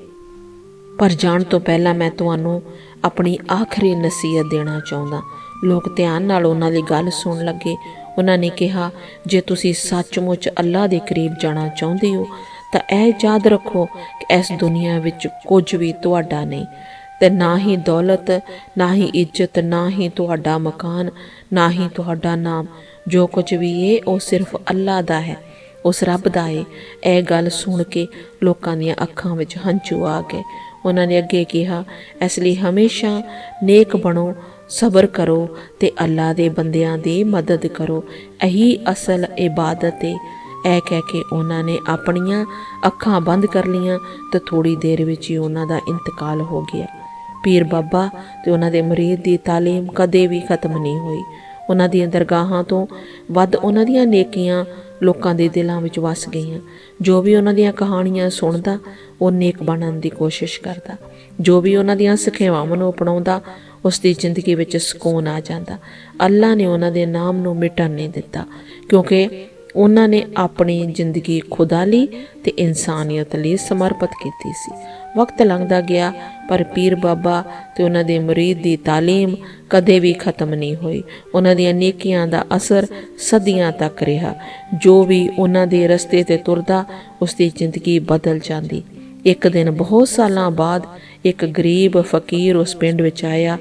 ਪਰ ਜਾਣ ਤੋਂ ਪਹਿਲਾਂ ਮੈਂ ਤੁਹਾਨੂੰ ਆਪਣੀ ਆਖਰੀ ਨਸੀਹਤ ਦੇਣਾ ਚਾਹੁੰਦਾ। ਲੋਕ ਧਿਆਨ ਨਾਲ ਉਹਨਾਂ ਦੀ ਗੱਲ ਸੁਣਨ ਲੱਗੇ। ਉਹਨਾਂ ਨੇ ਕਿਹਾ, ਜੇ ਤੁਸੀਂ ਸੱਚਮੁੱਚ ਅੱਲਾ ਦੇ ਕਰੀਬ ਜਾਣਾ ਚਾਹੁੰਦੇ ਹੋ, ਤਾਂ ਇਹ ਯਾਦ ਰੱਖੋ ਕਿ ਇਸ ਦੁਨੀਆ ਵਿੱਚ ਕੁਝ ਵੀ ਤੁਹਾਡਾ ਨਹੀਂ। ਤੇ ਨਾ ਹੀ ਦੌਲਤ, ਨਾ ਹੀ ਇੱਜ਼ਤ, ਨਾ ਹੀ ਤੁਹਾਡਾ ਮਕਾਨ, ਨਾ ਹੀ ਤੁਹਾਡਾ ਨਾਮ। ਜੋ ਕੁਝ ਵੀ ਏ, ਉਹ ਸਿਰਫ ਅੱਲਾ ਦਾ ਹੈ। ਉਸ ਰੱਬ ਦਾ ਏ। ਇਹ ਗੱਲ ਸੁਣ ਕੇ ਲੋਕਾਂ ਦੀਆਂ ਅੱਖਾਂ ਵਿੱਚ ਹੰਝੂ ਆ ਗਏ। ਉਹਨਾਂ ਨੇ ਅੱਗੇ ਕਿਹਾ, ਇਸ ਲਈ ਹਮੇਸ਼ਾ ਨੇਕ ਬਣੋ, ਸਬਰ ਕਰੋ ਤੇ ਅੱਲਾ ਦੇ ਬੰਦਿਆਂ ਦੀ ਮਦਦ ਕਰੋ। ਇਹੀ ਅਸਲ ਇਬਾਦਤ ਏ। ਇਹ ਕਹਿ ਕੇ ਉਹਨਾਂ ਨੇ ਆਪਣੀਆਂ ਅੱਖਾਂ ਬੰਦ ਕਰ ਲੀਆਂ ਤੇ ਥੋੜੀ ਦੇਰ ਵਿੱਚ ਹੀ ਉਹਨਾਂ ਦਾ ਇੰਤਕਾਲ ਹੋ ਗਿਆ। ਪੀਰ ਬਾਬਾ ਤੇ ਉਹਨਾਂ ਦੇ ਮਰੀਦ ਦੀ ਤਾਲੀਮ ਕਦੇ ਵੀ ਖਤਮ ਨਹੀਂ ਹੋਈ। ਉਹਨਾਂ ਦੀਆਂ ਦਰਗਾਹਾਂ ਤੋਂ ਵੱਧ ਉਹਨਾਂ ਦੀਆਂ ਨੇਕੀਆਂ ਲੋਕਾਂ ਦੇ ਦਿਲਾਂ ਵਿੱਚ ਵਸ ਗਈਆਂ। ਜੋ ਵੀ ਉਹਨਾਂ ਦੀਆਂ ਕਹਾਣੀਆਂ ਸੁਣਦਾ, ਉਹ ਨੇਕ ਬਣਨ ਦੀ ਕੋਸ਼ਿਸ਼ ਕਰਦਾ। ਜੋ ਵੀ ਉਹਨਾਂ ਦੀਆਂ ਸਿੱਖਿਆਵਾਂ ਨੂੰ ਅਪਣਾਉਂਦਾ ਉਸ ਦੀ ਜ਼ਿੰਦਗੀ ਵਿੱਚ ਸਕੂਨ ਆ ਜਾਂਦਾ। ਅੱਲਾ ਨੇ ਉਹਨਾਂ ਦੇ ਨਾਮ ਨੂੰ ਮਿਟਣ ਨਹੀਂ ਦਿੱਤਾ, ਕਿਉਂਕਿ ਉਹਨਾਂ ਨੇ ਆਪਣੀ ਜ਼ਿੰਦਗੀ ਖੁਦਾ ਲਈ ਤੇ ਇਨਸਾਨੀਅਤ ਲਈ ਸਮਰਪਿਤ ਕੀਤੀ ਸੀ। ਵਕਤ ਲੰਘਦਾ ਗਿਆ, ਪਰ ਪੀਰ ਬਾਬਾ ਤੇ ਉਹਨਾਂ ਦੇ ਮੁਰੀਦ ਦੀ ਤਾਲੀਮ ਕਦੇ ਵੀ ਖਤਮ ਨਹੀਂ ਹੋਈ। ਉਹਨਾਂ ਦੀਆਂ ਨੇਕੀਆਂ ਦਾ ਅਸਰ ਸਦੀਆਂ ਤੱਕ ਰਿਹਾ। ਜੋ ਵੀ ਉਹਨਾਂ ਦੇ ਰਸਤੇ ਤੇ ਤੁਰਦਾ ਉਸ ਦੀ ਜ਼ਿੰਦਗੀ ਬਦਲ ਜਾਂਦੀ। ਇੱਕ ਦਿਨ ਬਹੁਤ ਸਾਲਾਂ ਬਾਅਦ ਇੱਕ ਗਰੀਬ ਫਕੀਰ ਉਸ ਪਿੰਡ ਵਿੱਚ ਆਇਆ।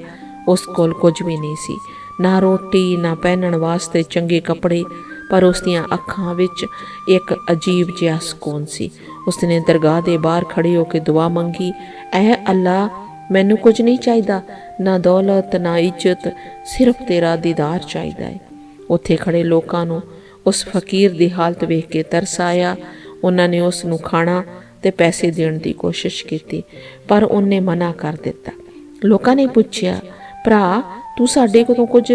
ਉਸ ਕੋਲ ਕੁਝ ਵੀ ਨਹੀਂ ਸੀ। ਨਾ ਰੋਟੀ, ਨਾ ਪਹਿਨਣ ਵਾਸਤੇ ਚੰਗੇ ਕੱਪੜੇ ਪਰ ਉਸ ਦੀਆਂ ਅੱਖਾਂ ਵਿੱਚ ਇੱਕ ਅਜੀਬ ਜਿਹਾ ਸਕੂਨ ਸੀ। ਉਸਨੇ ਦਰਗਾਹ ਦੇ ਬਾਹਰ ਖੜੇ ਹੋ ਕੇ ਦੁਆ ਮੰਗੀ ਐ ਅੱਲਾ, ਮੈਨੂੰ ਕੁਝ ਨਹੀਂ ਚਾਹੀਦਾ, ਨਾ ਦੌਲਤ, ਨਾ ਇੱਜ਼ਤ, ਸਿਰਫ ਤੇਰਾ ਦੀਦਾਰ ਚਾਹੀਦਾ ਹੈ ਉੱਥੇ ਖੜੇ ਲੋਕਾਂ ਨੂੰ ਉਸ ਫਕੀਰ ਦੀ ਹਾਲਤ ਵੇਖ ਕੇ ਤਰਸ ਆਇਆ। ਉਹਨਾਂ ਨੇ ਉਸ ਨੂੰ ਖਾਣਾ ਤੇ ਪੈਸੇ ਦੇਣ ਦੀ ਕੋਸ਼ਿਸ਼ ਕੀਤੀ, ਪਰ ਉਹਨੇ ਮਨਾ ਕਰ ਦਿੱਤਾ। ਲੋਕਾਂ ਨੇ ਪੁੱਛਿਆ, ਭਰਾ, ਤੂੰ ਸਾਡੇ ਕੋਲੋਂ ਕੁਝ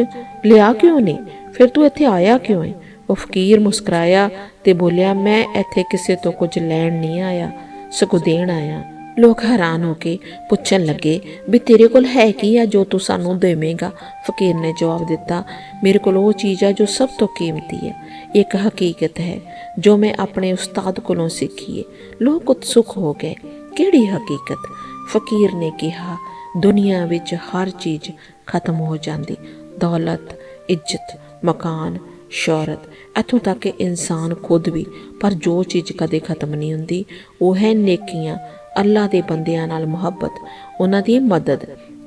ਲਿਆ ਕਿਉਂ ਨਹੀਂ? ਫਿਰ ਤੂੰ ਇੱਥੇ ਆਇਆ ਕਿਉਂ ਹੈ ਉਹ ਫਕੀਰ ਮੁਸਕਰਾਇਆ ਤੇ ਬੋਲਿਆ, ਮੈਂ ਇੱਥੇ ਕਿਸੇ ਤੋਂ ਕੁਝ ਲੈਣ ਨਹੀਂ ਆਇਆ, ਸਗੋਂ ਦੇਣ ਆਇਆ। ਲੋਕ ਹੈਰਾਨ ਹੋ ਕੇ ਪੁੱਛਣ ਲੱਗੇ ਵੀ ਤੇਰੇ ਕੋਲ ਹੈ ਕੀ ਆ ਜੋ ਤੂੰ ਸਾਨੂੰ ਦੇਵੇਂਗਾ? ਫਕੀਰ ਨੇ ਜਵਾਬ ਦਿੱਤਾ, ਮੇਰੇ ਕੋਲ ਉਹ ਚੀਜ਼ ਆ ਜੋ ਸਭ ਤੋਂ ਕੀਮਤੀ ਹੈ। ਇੱਕ ਹਕੀਕਤ ਹੈ, ਜੋ ਮੈਂ ਆਪਣੇ ਉਸਤਾਦ ਕੋਲੋਂ ਸਿੱਖੀ ਹੈ ਲੋਕ ਉਤਸੁਕ ਹੋ ਗਏ, ਕਿਹੜੀ ਹਕੀਕਤ? ਫਕੀਰ ਨੇ ਕਿਹਾ, ਦੁਨੀਆ ਵਿੱਚ ਹਰ ਚੀਜ਼ ਖਤਮ ਹੋ ਜਾਂਦੀ। ਦੌਲਤ, ਇੱਜ਼ਤ, ਮਕਾਨ, ਸ਼ੌਹਰਤ ਇੱਥੋਂ ਤੱਕ ਕਿ ਇਨਸਾਨ ਖੁਦ ਵੀ, ਪਰ ਜੋ ਚੀਜ਼ ਕਦੇ ਖਤਮ ਨਹੀਂ ਹੁੰਦੀ, ਉਹ ਹੈ ਨੇਕੀਆਂ ਅੱਲਾ ਦੇ ਬੰਦਿਆਂ ਨਾਲ ਮੁਹੱਬਤ, ਉਹਨਾਂ ਦੀ ਮਦਦ।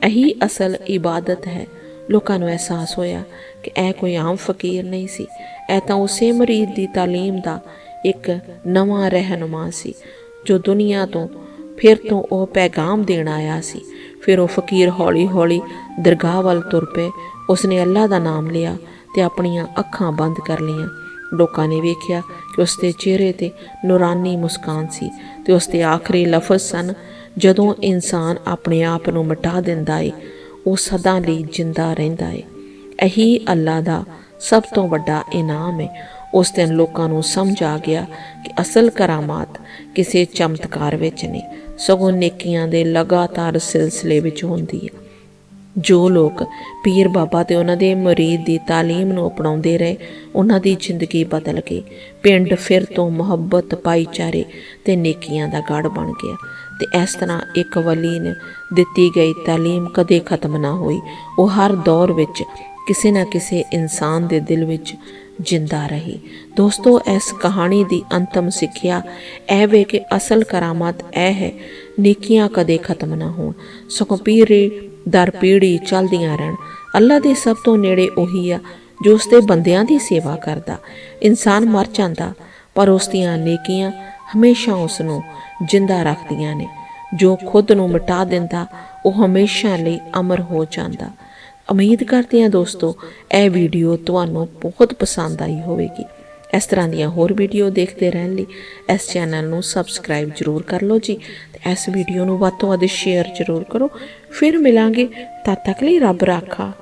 ਇਹੀ ਅਸਲ ਇਬਾਦਤ ਹੈ। ਲੋਕਾਂ ਨੂੰ ਅਹਿਸਾਸ ਹੋਇਆ ਕਿ ਇਹ ਕੋਈ ਆਮ ਫਕੀਰ ਨਹੀਂ ਸੀ। ਇਹ ਤਾਂ ਉਸੇ ਮਰੀਦ ਦੀ ਤਾਲੀਮ ਦਾ ਇੱਕ ਨਵਾਂ ਰਹਿਨੁਮਾ ਸੀ, ਜੋ ਦੁਨੀਆ ਤੋਂ ਫਿਰ ਤੋਂ ਉਹ ਪੈਗਾਮ ਦੇਣ ਆਇਆ ਸੀ। ਫਿਰ ਉਹ ਫਕੀਰ ਹੌਲੀ-ਹੌਲੀ ਦਰਗਾਹ ਵੱਲ ਤੁਰ ਪਏ। ਉਸਨੇ ਅੱਲਾ ਦਾ ਨਾਮ ਲਿਆ। ਤੇ ਆਪਣੀਆਂ ਅੱਖਾਂ ਬੰਦ ਕਰ ਲਈਆਂ। ਲੋਕਾਂ ਨੇ ਵੇਖਿਆ ਕਿ ਉਸ ਦੇ ਚਿਹਰੇ ਤੇ ਨੂਰਾਨੀ ਮੁਸਕਾਨ ਸੀ ਤੇ ਉਸ ਦੇ ਆਖਰੀ ਲਫ਼ਜ਼ ਸਨ, ਜਦੋਂ ਇਨਸਾਨ ਆਪਣੇ ਆਪ ਨੂੰ ਮਿਟਾ ਦਿੰਦਾ ਏ, ਉਹ ਸਦਾ ਲਈ ਜਿੰਦਾ ਰਹਿੰਦਾ ਏ। ਇਹੀ ਅੱਲਾ ਦਾ ਸਭ ਤੋਂ ਵੱਡਾ ਇਨਾਮ ਹੈ ਉਸ ਦਿਨ ਲੋਕਾਂ ਨੂੰ ਸਮਝ ਆ ਗਿਆ ਕਿ ਅਸਲ ਕਰਾਮਾਤ ਕਿਸੇ ਚਮਤਕਾਰ ਵਿੱਚ ਨਹੀਂ, ਸਗੋਂ ਨੇਕੀਆਂ ਦੇ ਲਗਾਤਾਰ ਸਿਲਸਿਲੇ ਵਿੱਚ ਹੁੰਦੀ ਹੈ ਜੋ ਲੋਕ ਪੀਰ ਬਾਬਾ ਤੇ ਉਹਨਾਂ ਦੇ ਮੁਰੀਦ ਦੀ ਤਾਲੀਮ ਨੂੰ ਅਪਣਾਉਂਦੇ ਰਹੇ, ਉਹਨਾਂ ਦੀ ਜ਼ਿੰਦਗੀ ਬਦਲ ਗਈ। ਪਿੰਡ ਫਿਰ ਤੋਂ ਮੁਹੱਬਤ, ਭਾਈਚਾਰੇ ਤੇ ਨੇਕੀਆਂ ਦਾ ਗੜ ਬਣ ਗਿਆ ਤੇ ਇਸ ਤਰ੍ਹਾਂ ਇੱਕ ਵਲੀ ਨੇ ਦਿੱਤੀ ਗਈ ਤਾਲੀਮ ਕਦੇ ਖਤਮ ਨਾ ਹੋਈ। ਉਹ ਹਰ ਦੌਰ ਵਿੱਚ ਕਿਸੇ ਨਾ ਕਿਸੇ ਇਨਸਾਨ ਦੇ ਦਿਲ ਵਿੱਚ ਜਿੰਦਾ ਰਹੀ। ਦੋਸਤੋ, ਇਸ ਕਹਾਣੀ ਦੀ ਅੰਤਮ ਸਿੱਖਿਆ ਇਹ ਵੇ ਕਿ ਅਸਲ ਕਰਾਮਾਤ ਇਹ ਹੈ, ਨੇਕੀਆਂ ਕਦੇ ਖਤਮ ਨਾ ਹੋਣ। ਸਗੋਂ ਪੀਰੇ ਦਰ ਪੀੜੀ ਚੱਲਦੀਆਂ ਰਹਿਣ। ਅੱਲਾ ਦੇ ਸਭ ਤੋਂ ਨੇੜੇ ਉਹੀ ਆ, ਜੋ ਉਸ ਦੇ ਬੰਦਿਆਂ ਦੀ ਸੇਵਾ ਕਰਦਾ। ਇਨਸਾਨ ਮਰ ਜਾਂਦਾ, ਪਰ ਉਸ ਦੀਆਂ ਨੇਕੀਆਂ ਹਮੇਸ਼ਾ ਉਸ ਨੂੰ ਜਿੰਦਾ ਰੱਖਦੀਆਂ ਨੇ। ਜੋ ਖੁਦ ਨੂੰ ਮਿਟਾ ਦਿੰਦਾ, ਉਹ ਹਮੇਸ਼ਾ ਲਈ ਅਮਰ ਹੋ ਜਾਂਦਾ। ਉਮੀਦ ਕਰਦੇ ਹਾਂ ਦੋਸਤੋ, ਇਹ ਵੀਡੀਓ ਤੁਹਾਨੂੰ ਬਹੁਤ ਪਸੰਦ ਆਈ ਹੋਵੇਗੀ। ਇਸ ਤਰ੍ਹਾਂ ਦੀਆਂ ਹੋਰ ਵੀਡੀਓ ਦੇਖਦੇ ਰਹਿਣ ਲਈ ਇਸ ਚੈਨਲ ਨੂੰ ਸਬਸਕ੍ਰਾਈਬ ਜ਼ਰੂਰ ਕਰ ਲਓ ਜੀ ਤੇ ਇਸ ਵੀਡੀਓ ਨੂੰ ਵੱਧ ਤੋਂ ਵੱਧ ਸ਼ੇਅਰ ਜ਼ਰੂਰ ਕਰੋ। ਫਿਰ ਮਿਲਾਂਗੇ। ਤਦ ਤੱਕ ਲਈ ਰੱਬ ਰਾਖਾ।